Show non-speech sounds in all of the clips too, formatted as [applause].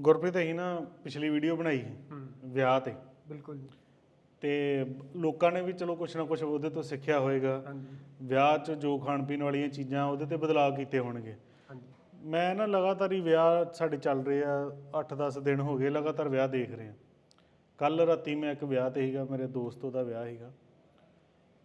ਗੁਰਪ੍ਰੀਤ ਅਸੀਂ ਨਾ ਪਿਛਲੀ ਵੀਡੀਓ ਬਣਾਈ ਸੀ ਹੂੰ। ਵਿਆਹ ਤੇ। ਬਿਲਕੁਲ ਜੀ। ਤੇ ਲੋਕਾਂ ਨੇ ਵੀ ਚਲੋ ਕੁਛ ਨਾ ਕੁਛ ਉਹਦੇ ਤੋਂ ਸਿੱਖਿਆ ਹੋਏਗਾ। ਹਾਂਜੀ। ਵਿਆਹ 'ਚ ਜੋ ਖਾਣ ਪੀਣ ਵਾਲੀਆਂ ਚੀਜ਼ਾਂ ਉਹਦੇ ਤੇ ਬਦਲਾਅ ਕੀਤੇ ਹੋਣਗੇ। ਹਾਂਜੀ। ਮੈਂ ਨਾ ਲਗਾਤਾਰ ਹੀ ਵਿਆਹ ਸਾਡੇ ਚੱਲ ਰਹੇ ਆ 8-10 ਦਿਨ ਹੋ ਗਏ ਲਗਾਤਾਰ ਵਿਆਹ ਦੇਖ ਰਹੇ ਆ। ਕੱਲ ਰਾਤੀ ਮੈਂ ਇੱਕ ਵਿਆਹ ਤੇ ਸੀਗਾ ਮੇਰੇ ਦੋਸਤ ਉਹਦਾ ਵਿਆਹ ਸੀਗਾ।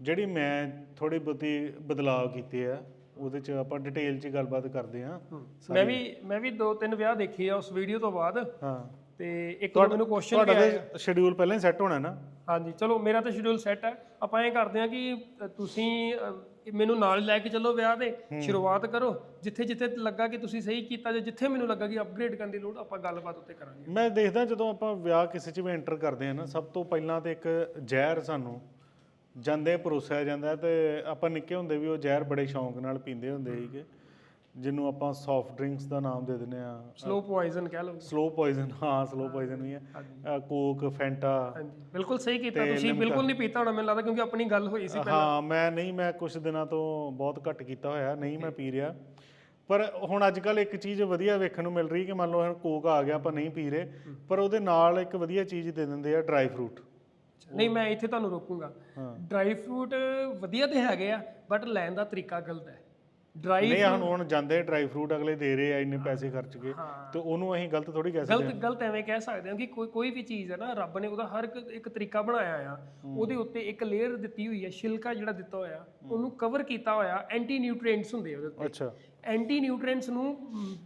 ਜਿਹੜੀ ਮੈਂ ਥੋੜੀ ਬਹੁਤੀ ਬਦਲਾਅ ਕੀਤੇ ਆ ਉਹਦੇ 'ਚ ਆਪਾਂ ਡਿਟੇਲ 'ਚ ਗੱਲਬਾਤ ਕਰਦੇ ਆ ਹੂੰ। ਮੈਂ ਵੀ ਮੈਂ ਵੀ ਦੋ ਤਿੰਨ ਵਿਆਹ ਦੇਖੇ ਆ ਉਸ ਵੀਡੀਓ ਤੋਂ ਬਾਅਦ। ਹਾਂ। ਤੇ ਇੱਕ ਮੈਨੂੰ ਕੁਐਸਚਨ ਤੁਹਾਡਾ ਕਿਹਾ ਤੇ ਸ਼ਡਿਊਲ ਪਹਿਲਾਂ ਹੀ ਸੈੱਟ ਹੋਣਾ ਨਾ। ਹਾਂਜੀ ਚਲੋ ਮੇਰਾ ਤਾਂ ਸ਼ਡਿਊਲ ਸੈੱਟ ਹੈ। ਆਪਾਂ ਇਹ ਕਰਦੇ ਹਾਂ ਕਿ ਤੁਸੀਂ ਅ, ਮੈਨੂੰ ਨਾਲ ਲੈ ਕੇ ਚੱਲੋ ਵਿਆਹ ਦੇ ਸ਼ੁਰੂਆਤ ਕਰੋ। ਜਿੱਥੇ ਜਿੱਥੇ ਲੱਗਾ ਕਿ ਤੁਸੀਂ ਸਹੀ ਕੀਤਾ ਜਾਂ ਜਿੱਥੇ ਮੈਨੂੰ ਲੱਗਾ ਕਿ ਅਪਗ੍ਰੇਡ ਕਰਨ ਦੀ ਲੋੜ ਆਪਾਂ ਗੱਲਬਾਤ ਉੱਤੇ ਕਰਾਂਗੇ। ਮੈਂ ਦੇਖਦਾ ਜਦੋਂ ਆਪਾਂ ਵਿਆਹ ਕਿਸੇ 'ਚ ਵੀ ਐਂਟਰ ਕਰਦੇ ਆ ਨਾ ਸਭ ਤੋਂ ਪਹਿਲਾਂ ਤੇ ਇੱਕ ਜ਼ਹਿਰ ਸਾਨੂੰ ਜਾਂਦੇ ਪਰੋਸਿਆ ਜਾਂਦਾ ਤੇ ਆਪਾਂ ਨਿੱਕੇ ਹੁੰਦੇ ਵੀ ਉਹ ਜ਼ਹਿਰ ਬੜੇ ਸ਼ੌਂਕ ਨਾਲ ਪੀਂਦੇ ਹੁੰਦੇ ਸੀਗੇ ਜਿਹਨੂੰ ਆਪਾਂ ਸੌਫਟ ਡਰਿੰਕਸ ਦਾ ਨਾਮ ਦੇ ਦਿੰਦੇ ਆ ਸਲੋ ਪੋਇਜ਼ਨ ਕਹਿ ਲਓ। ਸਲੋ ਪੋਇਜ਼ਨ ਹਾਂ ਸਲੋ ਪੋਇਜ਼ਨ ਵੀ ਹੈ। ਕੋਕ ਫੈਂਟਾ ਬਿਲਕੁਲ ਸਹੀ ਕੀਤਾ ਤੁਸੀਂ ਬਿਲਕੁਲ ਨਹੀਂ ਪੀਤਾ ਹੋਣਾ ਮੈਨੂੰ ਲੱਗਦਾ ਕਿਉਂਕਿ ਆਪਣੀ ਗੱਲ ਹੋਈ ਸੀ ਹਾਂ ਮੈਂ ਨਹੀਂ ਮੈਂ ਕੁਝ ਦਿਨਾਂ ਤੋਂ ਬਹੁਤ ਘੱਟ ਕੀਤਾ ਹੋਇਆ ਨਹੀਂ ਮੈਂ ਪੀ ਰਿਹਾ। ਪਰ ਹੁਣ ਅੱਜ ਕੱਲ ਇੱਕ ਚੀਜ਼ ਵਧੀਆ ਵੇਖਣ ਨੂੰ ਮਿਲ ਰਹੀ ਕਿ ਮੰਨ ਲਓ ਹੁਣ ਕੋਕ ਆ ਗਿਆ ਆਪਾਂ ਨਹੀਂ ਪੀ ਰਹੇ। ਪਰ ਉਹਦੇ ਨਾਲ ਇੱਕ ਵਧੀਆ ਚੀਜ਼ ਦੇ ਦਿੰਦੇ ਆ ਡਰਾਈ ਫਰੂਟ ਨਹੀਂ ਮੈਂ ਇੱਥੇ ਤੁਹਾਨੂੰ ਰੋਕੂੰਗਾ। ਡਰਾਈ ਫਰੂਟ ਵਧੀਆ ਤੇ ਹੈਗੇ ਆ ਬਟ ਲੈਣ ਦਾ ਤਰੀਕਾ ਗਲਤ ਹੈ। ਡਰਾਈ ਨਹੀਂ ਹੁਣ ਹੁਣ ਜਾਂਦੇ ਡਰਾਈ ਫਰੂਟ ਅਗਲੇ ਦੇ ਰਹੇ ਆ ਇੰਨੇ ਪੈਸੇ ਖਰਚ ਕੇ ਤੇ ਉਹਨੂੰ ਅਸੀਂ ਗਲਤ ਥੋੜੀ ਕਹਿ ਸਕਦੇ ਗਲਤ ਗਲਤ ਐਵੇਂ ਕਹਿ ਸਕਦੇ ਹਾਂ ਕਿ ਕੋਈ ਕੋਈ ਵੀ ਚੀਜ਼ ਹੈ ਨਾ ਰੱਬ ਨੇ ਉਹਦਾ ਹਰ ਇੱਕ ਇੱਕ ਤਰੀਕਾ ਬਣਾਇਆ ਆ। ਉਹਦੇ ਉੱਤੇ ਇੱਕ ਲੇਅਰ ਦਿੱਤੀ ਹੋਈ ਹੈ ਛਿਲਕਾ ਜਿਹੜਾ ਦਿੱਤਾ ਹੋਇਆ ਉਹਨੂੰ ਕਵਰ ਕੀਤਾ ਹੋਇਆ ਐਂਟੀ ਨਿਊਟ੍ਰੀਐਂਟਸ ਹੁੰਦੇ ਆ ਉਹਦੇ ਉੱਤੇ। ਅੱਛਾ। ਐਂਟੀ ਨਿਊਟ੍ਰੀਐਂਟਸ ਨੂੰ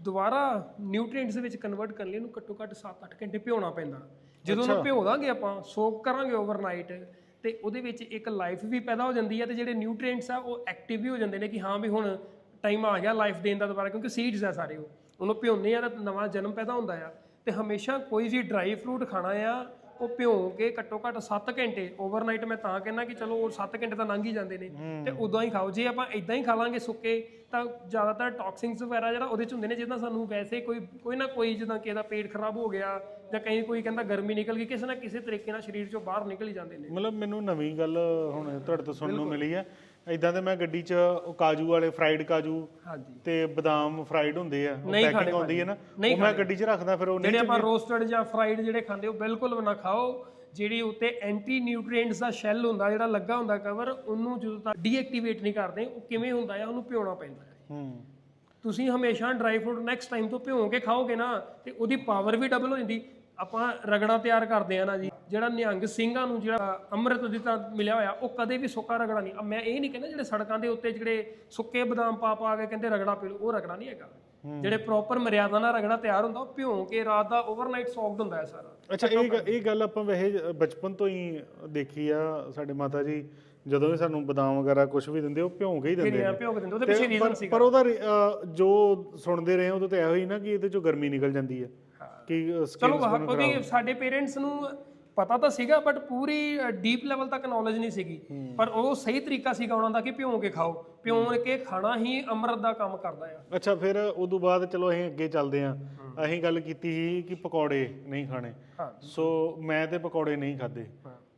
ਦੁਬਾਰਾ ਨਿਊਟ੍ਰੀਐਂਟਸ ਦੇ ਵਿੱਚ ਕਨਵਰਟ ਕਰਨ ਲਈ ਇਹਨੂੰ ਘੱਟੋ ਘੱਟ 7-8 ਘੰਟੇ ਭਿਉਣਾ ਪੈਂਦਾ। ਜਦੋਂ ਉਹਨੂੰ ਭਿਓ ਦਾਂਗੇ ਆਪਾਂ ਸੋਕ ਕਰਾਂਗੇ ਓਵਰਨਾਈਟ ਤੇ ਉਹਦੇ ਵਿੱਚ ਇੱਕ ਲਾਈਫ ਵੀ ਪੈਦਾ ਹੋ ਜਾਂਦੀ ਹੈ ਤੇ ਜਿਹੜੇ ਨਿਊਟ੍ਰੀਐਂਟਸ ਆ ਉਹ ਐਕਟਿਵ ਵੀ ਹੋ ਜਾਂਦੇ ਨੇ ਕਿ ਹਾਂ ਵੀ ਹੁਣ ਟਾਈਮ ਆ ਗਿਆ ਲਾਈਫ ਦੇਣ ਦਾ ਦੁਬਾਰਾ ਕਿਉਂਕਿ ਸੀਡਸ ਆ ਸਾਰੇ ਉਹ। ਉਹਨੂੰ ਭਿਉਂਦੇ ਆ ਤਾਂ ਨਵਾਂ ਜਨਮ ਪੈਦਾ ਹੁੰਦਾ ਆ। ਤੇ ਹਮੇਸ਼ਾ ਕੋਈ ਵੀ ਡਰਾਈ ਫਰੂਟ ਖਾਣਾ ਆ ਉਹ ਭਿਉਂ ਕੇ ਘੱਟੋ ਘੱਟ 7 ਘੰਟੇ ਓਵਰਨਾਈਟ ਮੈਂ ਤਾਂ ਕਹਿੰਦਾ ਕਿ ਚਲੋ ਉਹ 7 ਘੰਟੇ ਤਾਂ ਲੰਘ ਹੀ ਜਾਂਦੇ ਨੇ। ਤੇ ਉਦੋਂ ਹੀ ਖਾਓ। ਜੇ ਆਪਾਂ ਇਦਾਂ ਹੀ ਖਾ ਲਾਂਗੇ ਸੁੱਕੇ ਤਾਂ ਜ਼ਿਆਦਾਤਰ ਟੌਕਸਿਨਸ ਵਗੈਰਾ ਜਿਹੜਾ ਉਹਦੇ ਚ ਹੁੰਦੇ ਨੇ ਜਿਹਦਾ ਸਾਨੂੰ ਵੈਸੇ ਕੋਈ ਕੋਈ ਨਾ ਕੋਈ ਜਿੱਦਾਂ ਕਿਸੇ ਦਾ ਪੇਟ ਖਰਾਬ ਹੋ ਗਿਆ ਜਾਂ ਕਈ ਕੋਈ ਕਹਿੰਦਾ ਗਰਮੀ ਨਿਕਲ ਗਈ ਕਿਸੇ ਨਾ ਕਿਸੇ ਤਰੀਕੇ ਨਾਲ ਸਰੀਰ ਚੋਂ ਬਾਹਰ ਨਿਕਲ ਹੀ ਜਾਂਦੇ ਨੇ। ਮਤਲਬ ਮੈਨੂੰ ਨਵੀਂ ਗੱਲ ਹੁਣ ਤੁਹਾਡੇ ਤੋਂ ਸੁਣਨ ਨੂੰ ਮਿਲੀ ਹੈ। ਇਦਾਂ ਤੇ ਮੈਂ ਗੱਡੀ 'ਚ ਉਹ ਕਾਜੂ ਵਾਲੇ ਫਰਾਈਡ ਕਾਜੂ ਹਾਂਜੀ। ਤੇ ਬਦਾਮ ਫਰਾਈਡ ਹੁੰਦੇ ਆ ਉਹ ਨਹੀਂ ਪੈਕਿੰਗ ਖਾਣੇ ਆਉਂਦੀ ਹੈ ਨਾ ਉਹ ਮੈਂ ਗੱਡੀ 'ਚ ਰੱਖਦਾ ਫਿਰ ਉਹ ਨਹੀਂ ਜਿਹੜੇ ਆਪਾਂ ਰੋਸਟਡ ਜਾਂ ਫਰਾਈਡ ਜਿਹੜੇ ਖਾਂਦੇ ਉਹ ਬਿਲਕੁਲ ਨਾ ਖਾਓ। ਜਿਹੜੀ ਉੱਤੇ ਐਂਟੀ ਨਿਊਟ੍ਰੀਐਂਟਸ ਦਾ ਸ਼ੈਲ ਹੁੰਦਾ ਜਿਹੜਾ ਲੱਗਾ ਹੁੰਦਾ ਕਵਰ ਉਹਨੂੰ ਜਦੋਂ ਤੱਕ ਡੀਐਕਟੀਵੇਟ ਨਹੀਂ ਕਰਦੇ ਉਹ ਕਿਵੇਂ ਹੁੰਦਾ ਹੈ ਉਹਨੂੰ ਭਿਉਣਾ ਪੈਂਦਾ ਹੈ ਹੂੰ। ਤੁਸੀਂ ਹਮੇਸ਼ਾ ਡਰਾਈ ਫਰੂਟ ਨੈਕਸਟ ਟਾਈਮ ਤੋਂ ਭਿਉਂ ਕੇ ਖਾਓਗੇ ਨਾ ਤੇ ਉਹਦੀ ਪਾਵਰ ਵੀ ਡਬਲ ਹੋ ਜਾਂਦੀ। ਆਪਾਂ ਰਗੜਾ ਤਿਆਰ ਕਰਦੇ ਆ ਨਾ ਜੀ ਜਿਹੜਾ ਨਿਹੰਗ ਸਿੰਘਾਂ ਨੂੰ ਜਿਹੜਾ ਅੰਮ੍ਰਿਤ ਦਿੱਤਾ ਮਿਲਿਆ ਹੋਇਆ ਉਹ ਕਦੇ ਵੀ ਸੁੱਕਾ ਰਗੜਾ ਨਹੀਂ। ਮੈਂ ਇਹ ਨਹੀਂ ਕਹਿੰਦਾ ਜਿਹੜੇ ਸੜਕਾਂ ਦੇ ਉੱਤੇ ਜਿਹੜੇ ਸੁੱਕੇ ਬਦਾਮ ਪਾ ਪਾ ਕੇ ਕਹਿੰਦੇ ਰਗੜਾ ਪੀ ਲਓ ਉਹ ਰਗੜਾ ਨਹੀਂ ਹੈਗਾ। ਜਿਹੜੇ ਪ੍ਰੋਪਰ ਮਰਿਆਦਾ ਨਾਲ ਰਗੜਾ ਤਿਆਰ ਹੁੰਦਾ ਉਹ ਭਿਉਂ ਕੇ ਰਾਤ ਦਾ ਓਵਰਨਾਈਟ ਸੌਕਡ ਹੁੰਦਾ ਹੈ ਸਾਰਾ। ਅੱਛਾ ਇਹ ਇਹ ਗੱਲ ਆਪਾਂ ਵੈਸੇ ਬਚਪਨ ਤੋਂ ਹੀ ਦੇਖੀ ਆ ਸਾਡੇ ਮਾਤਾ ਜੀ ਜਦੋਂ ਵੀ ਸਾਨੂੰ ਬਦਾਮ ਵਗੈਰਾ ਕੁਝ ਵੀ ਦਿੰਦੇ ਉਹ ਭਿਉਂ ਕੇ ਹੀ ਦਿੰਦੇ ਨੇ। ਭਿਉਂ ਕੇ ਦਿੰਦੇ ਉਹਦੇ ਪਿੱਛੇ ਰੀਜ਼ਨ ਸੀ ਪਰ ਉਹਦਾ ਜੋ ਸੁਣਦੇ ਰਹੇ ਉਹਦੇ ਤੇ ਇਹੋ ਹੀ ਨਾ ਕਿ ਇਹਦੇ ਚੋਂ ਗਰਮੀ ਨਿਕਲ ਜਾਂਦੀ ਹੈ। ਕਿ ਚਲੋ ਕਿਉਂਕਿ ਸਾਡੇ ਪੇਰੈਂਟਸ ਨੂੰ ਪਤਾ ਤਾਂ ਸੀਗਾ ਬਟ ਪੂਰੀ ਡੀਪ ਲੈਵਲ ਤੱਕ ਨੌਲੇਜ ਨਹੀਂ ਸੀਗੀ। ਪਰ ਉਹ ਸਹੀ ਤਰੀਕਾ ਸੀਗਾ ਉਹਨਾਂ ਦਾ ਕਿ ਭਿਉਂ ਕੇ ਖਾਓ। ਭਿਉਂ ਕੇ ਖਾਣਾ ਹੀ ਅੰਮ੍ਰਿਤ ਦਾ ਕੰਮ ਕਰਦਾ ਆ। ਅੱਛਾ ਫਿਰ ਉਦੋਂ ਬਾਅਦ ਚਲੋ ਅਸੀਂ ਅੱਗੇ ਚੱਲਦੇ ਆਂ ਅਸੀਂ ਗੱਲ ਕੀਤੀ ਸੀ ਕਿ ਪਕੌੜੇ ਨਹੀਂ ਖਾਣੇ। ਸੋ ਮੈਂ ਤੇ ਪਕੌੜੇ ਨਹੀਂ ਖਾਦੇ।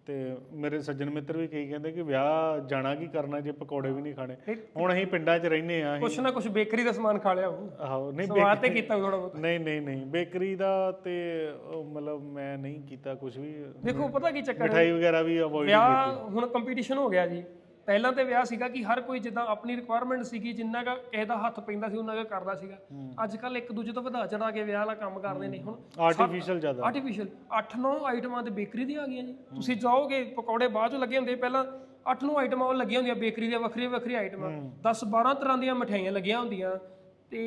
ਤੇ ਮੇਰੇ ਸੱਜਣ ਮਿੱਤਰ ਵੀ ਕਈ ਕਹਿੰਦੇ ਕਿ ਵਿਆਹ ਜਾਣਾ ਕੀ ਕਰਨਾ ਜੇ ਪਕੌੜੇ ਵੀ ਨਹੀਂ ਖਾਣੇ। ਹੁਣ ਅਸੀਂ ਪਿੰਡਾਂ 'ਚ ਰਹਿੰਦੇ ਆ ਕੁਛ ਨਾ ਕੁਛ ਬੇਕਰੀ ਦਾ ਸਮਾਨ ਖਾ ਲਿਆ ਉਹ ਆਹੋ ਨਹੀਂ ਸਵਾਦ ਤੇ ਕੀਤਾ ਥੋੜਾ ਬਹੁਤ। ਨਹੀਂ ਨਹੀਂ ਨਹੀਂ ਬੇਕਰੀ ਦਾ ਤੇ ਮਤਲਬ ਮੈਂ ਨਹੀਂ ਕੀਤਾ ਕੁਝ ਵੀ। ਦੇਖੋ ਪਤਾ ਕੀ ਚੱਕਰ ਹੈ? ਮਿਠਾਈ ਵਗੈਰਾ ਵੀ ਅਵੋਇਡ ਵਿਆਹ ਹੁਣ ਕੰਪੀਟੀਸ਼ਨ ਹੋ ਗਿਆ ਜੀ। ਪਹਿਲਾਂ ਤੇ ਵਿਆਹ ਸੀਗਾ ਕਿ ਹਰ ਕੋਈ ਜਿੱਦਾਂ ਆਪਣੀ ਰਿਕੁਆਇਰਮੈਂਟ ਸੀਗੀ ਜਿੰਨਾ ਕਾ ਕਿਸੇ ਦਾ ਹੱਥ ਪੈਂਦਾ ਸੀ ਉਹਨਾਂ ਦਾ ਕਰਦਾ ਸੀਗਾ। ਅੱਜ ਕੱਲ ਇੱਕ ਦੂਜੇ ਤੋਂ ਵਧਾ ਚੜਾ ਕੇ ਵਿਆਹ ਵਾਲਾ ਕੰਮ ਕਰਦੇ ਨੇ। ਹੁਣ ਆਰਟੀਫੀਸ਼ੀਅਲ ਜ਼ਿਆਦਾ। ਆਰਟੀਫੀਸ਼ੀਅਲ 8-9 ਆਈਟਮਾਂ ਤੇ ਬੇਕਰੀ ਦੀਆਂ ਆ ਗਈਆਂ ਜੀ। ਤੁਸੀਂ ਜਾਓਗੇ ਪਕੌੜੇ ਬਾਅਦ ਚੋਂ ਲੱਗੇ ਹੁੰਦੇ ਪਹਿਲਾਂ 8-9 ਆਈਟਮਾਂ ਉਹ ਲੱਗੀਆਂ ਹੁੰਦੀਆਂ ਬੇਕਰੀ ਦੀਆਂ ਵੱਖਰੀਆਂ ਵੱਖਰੀਆਂ ਆਈਟਮਾਂ 10-12 ਤਰ੍ਹਾਂ ਦੀਆਂ ਮਠਿਆਈਆਂ ਲੱਗੀਆਂ ਹੁੰਦੀਆਂ। ਤੇ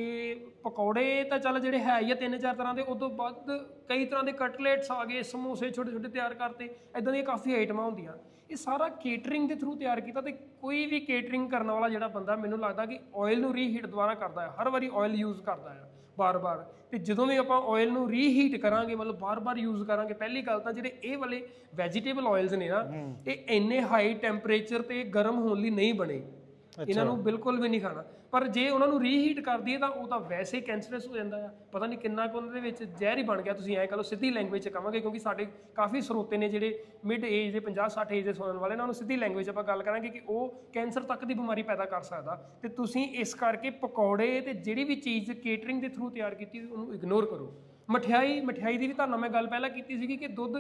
ਪਕੌੜੇ ਤਾਂ ਚੱਲ ਜਿਹੜੇ ਹੈ ਹੀ ਆ ਤਿੰਨ ਚਾਰ ਤਰ੍ਹਾਂ ਦੇ ਉਸ ਤੋਂ ਬਾਅਦ ਕਈ ਤਰ੍ਹਾਂ ਦੇ ਕਟਲੇਟਸ ਆ ਗਏ ਸਮੋਸੇ ਛੋਟੇ ਛੋਟੇ ਤਿਆਰ ਕਰਤੇ। ਇਦਾਂ ਦੀਆਂ ਕਾਫੀ ਆਈਟਮਾਂ ਹੁੰਦੀਆਂ। ਇਹ ਸਾਰਾ ਕੇਟਰਿੰਗ ਦੇ ਥਰੂ ਤਿਆਰ ਕੀਤਾ ਤੇ ਕੋਈ ਵੀ ਕੇਟਰਿੰਗ ਕਰਨ ਵਾਲਾ ਜਿਹੜਾ ਬੰਦਾ ਮੈਨੂੰ ਲੱਗਦਾ ਕਿ ਆਇਲ ਨੂੰ ਰੀਹੀਟ ਦੁਬਾਰਾ ਕਰਦਾ ਹੈ ਹਰ ਵਾਰੀ ਆਇਲ ਯੂਜ਼ ਕਰਦਾ ਹੈ ਬਾਰ-ਬਾਰ ਤੇ ਜਦੋਂ ਵੀ ਆਪਾਂ ਆਇਲ ਨੂੰ ਰੀਹੀਟ ਕਰਾਂਗੇ ਮਤਲਬ ਬਾਰ-ਬਾਰ ਯੂਜ਼ ਕਰਾਂਗੇ ਪਹਿਲੀ ਗੱਲ ਤਾਂ ਜਿਹੜੇ ਇਹ ਵਾਲੇ ਵੈਜੀਟੇਬਲ ਆਇਲਸ ਨੇ ਨਾ ਇਹ ਇੰਨੇ ਹਾਈ ਟੈਂਪਰੇਚਰ ਤੇ ਗਰਮ ਹੋਣ ਲਈ ਨਹੀਂ ਬਣੇ। ਇਹਨਾਂ ਨੂੰ ਬਿਲਕੁਲ ਵੀ ਨਹੀਂ ਖਾਣਾ। ਪਰ ਜੇ ਉਹਨਾਂ ਨੂੰ ਰੀਹੀਟ ਕਰ ਦਈਏ ਤਾਂ ਉਹ ਤਾਂ ਵੈਸੇ ਹੀ ਕੈਂਸਰਸ ਹੋ ਜਾਂਦਾ ਆ। ਪਤਾ ਨਹੀਂ ਕਿੰਨਾ ਕੁ ਉਹਨਾਂ ਦੇ ਵਿੱਚ ਜ਼ਹਿਰ ਹੀ ਬਣ ਗਿਆ ਤੁਸੀਂ ਐਂ ਕਹ ਲਓ ਸਿੱਧੀ ਲੈਂਗੁਏਜ ਚ ਕਹਾਂਗੇ ਕਿਉਂਕਿ ਸਾਡੇ ਕਾਫੀ ਸਰੋਤੇ ਨੇ ਜਿਹੜੇ ਮਿਡ ਏਜ ਦੇ 50 60 ਏਜ ਦੇ ਸੁਣਨ ਵਾਲੇ ਨੇ ਉਹਨੂੰ ਸਿੱਧੀ ਲੈਂਗੁਏਜ ਆਪਾਂ ਗੱਲ ਕਰਾਂਗੇ ਕਿ ਉਹ ਕੈਂਸਰ ਤੱਕ ਦੀ ਬਿਮਾਰੀ ਪੈਦਾ ਕਰ ਸਕਦਾ। ਤੇ ਤੁਸੀਂ ਇਸ ਕਰਕੇ ਪਕੌੜੇ ਤੇ ਜਿਹੜੀ ਵੀ ਚੀਜ਼ ਕੇਟਰਿੰਗ ਦੇ ਥਰੂ ਤਿਆਰ ਕੀਤੀ ਉਹਨੂੰ ਇਗਨੋਰ ਕਰੋ। ਮਠਿਆਈ ਮਠਿਆਈ ਦੀ ਵੀ ਤੁਹਾਨੂੰ ਮੈਂ ਗੱਲ ਪਹਿਲਾਂ ਕੀਤੀ ਸੀਗੀ ਕਿ ਦੁੱਧ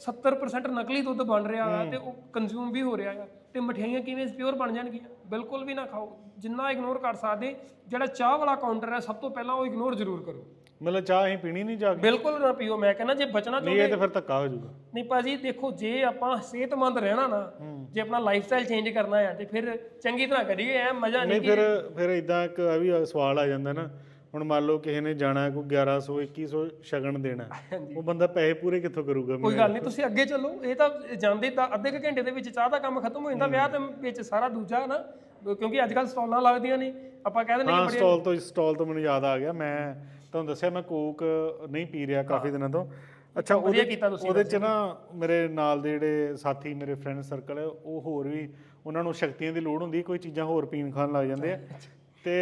70% ਨਕਲੀ ਦੁੱਧ ਬਣ ਰਿਹਾ ਆ ਤੇ ਉਹ ਕੰਜ਼ਿਊਮ ਵੀ ਹੋ ਰਿਹਾ ਆ ਤੇ ਮਠਿਆਈਆਂ ਕਿਵੇਂ ਪਿਓਰ ਬਣ ਜਾਣਗੀਆਂ? ਬਿਲਕੁਲ ਵੀ ਨਾ ਖਾਓ। ਜਿੰਨਾ ਇਗਨੋਰ ਕਰ ਸਕਦੇ ਜਿਹੜਾ ਚਾਹ ਵਾਲਾ ਕਾਊਂਟਰ ਹੈ ਸਭ ਤੋਂ ਪਹਿਲਾਂ ਉਹ ਇਗਨੋਰ ਜ਼ਰੂਰ ਕਰੋ। ਮਤਲਬ ਚਾਹ ਅਸੀਂ ਪੀਣੀ ਨਹੀਂ ਜਾ ਕੇ? ਬਿਲਕੁਲ ਨਾ ਪੀਓ। ਮੈਂ ਕਹਿੰਦਾ ਜੇ ਬਚਣਾ ਨਹੀਂ ਚਾਹੁੰਦੇ ਇਹ ਤਾਂ ਫਿਰ ਧੱਕਾ ਹੋ ਜਾਊਗਾ। ਨਹੀਂ ਭਾਜੀ ਦੇਖੋ ਜੇ ਆਪਾਂ ਸਿਹਤਮੰਦ ਰਹਿਣਾ ਨਾ ਜੇ ਆਪਣਾ ਲਾਈਫ ਸਟਾਈਲ ਚੇਂਜ ਕਰਨਾ ਹੈ ਤੇ ਫਿਰ ਚੰਗੀ ਤਰ੍ਹਾਂ ਕਰੀਏ ਐ ਮਜ਼ਾ ਨਹੀਂ ਨਹੀਂ ਫਿਰ ਫਿਰ ਇਦਾਂ ਇੱਕ ਇਹ ਵੀ ਸਵਾਲ ਆ ਜਾਂਦਾ ਨਾ। ਹੁਣ ਮੰਨ ਲਓ ਕਿਸੇ ਨੇ ਜਾਣਾ ਕੋਈ 1100 2100 ਸ਼ਗਨ ਦੇਣਾ ਉਹ ਬੰਦਾ ਪੈਸੇ ਪੂਰੇ ਕਿੱਥੋਂ ਕਰੂਗਾ? ਕੋਈ ਗੱਲ ਨਹੀਂ ਤੁਸੀਂ ਅੱਗੇ ਚੱਲੋ ਇਹ ਤਾਂ ਜਾਂਦੇ ਤਾਂ ਅੱਧੇ ਕੁ ਘੰਟੇ ਦੇ ਵਿੱਚ ਚਾਹ ਦਾ ਕੰਮ ਖਤਮ ਹੋ ਜਾਂਦਾ ਵਿਆਹ ਤੇ ਵਿੱਚ ਸਾਰਾ ਦੂਜਾ ਨਾ ਕਿਉਂਕਿ ਅੱਜ ਕੱਲ ਸਟਾਲਾਂ ਲੱਗਦੀਆਂ ਨੇ ਆਪਾਂ ਕਹਿ ਦਿੰਦੇ ਹਾਂ ਸਟਾਲ ਤੋਂ ਸਟਾਲ ਤੋਂ ਮੈਨੂੰ ਯਾਦ ਆ ਗਿਆ ਮੈਂ ਤੁਹਾਨੂੰ ਦੱਸਿਆ ਮੈਂ ਕੋਕ ਨਹੀਂ ਪੀ ਰਿਹਾ ਕਾਫੀ ਦਿਨਾਂ ਤੋਂ। ਅੱਛਾ ਉਹਦੇ ਕੀਤਾ ਤੁਸੀਂ ਉਹਦੇ ਚ ਨਾ ਮੇਰੇ ਨਾਲ ਦੇ ਜਿਹੜੇ ਸਾਥੀ ਮੇਰੇ ਫਰੈਂਡ ਸਰਕਲ ਹੈ ਉਹ ਹੋਰ ਵੀ ਉਹਨਾਂ ਨੂੰ ਸ਼ਕਤੀਆਂ ਦੀ ਲੋੜ ਹੁੰਦੀ ਕੋਈ ਚੀਜ਼ਾਂ ਹੋਰ ਪੀਣ ਖਾਣ ਲੱਗ ਜਾਂਦੇ ਆ। ਤੇ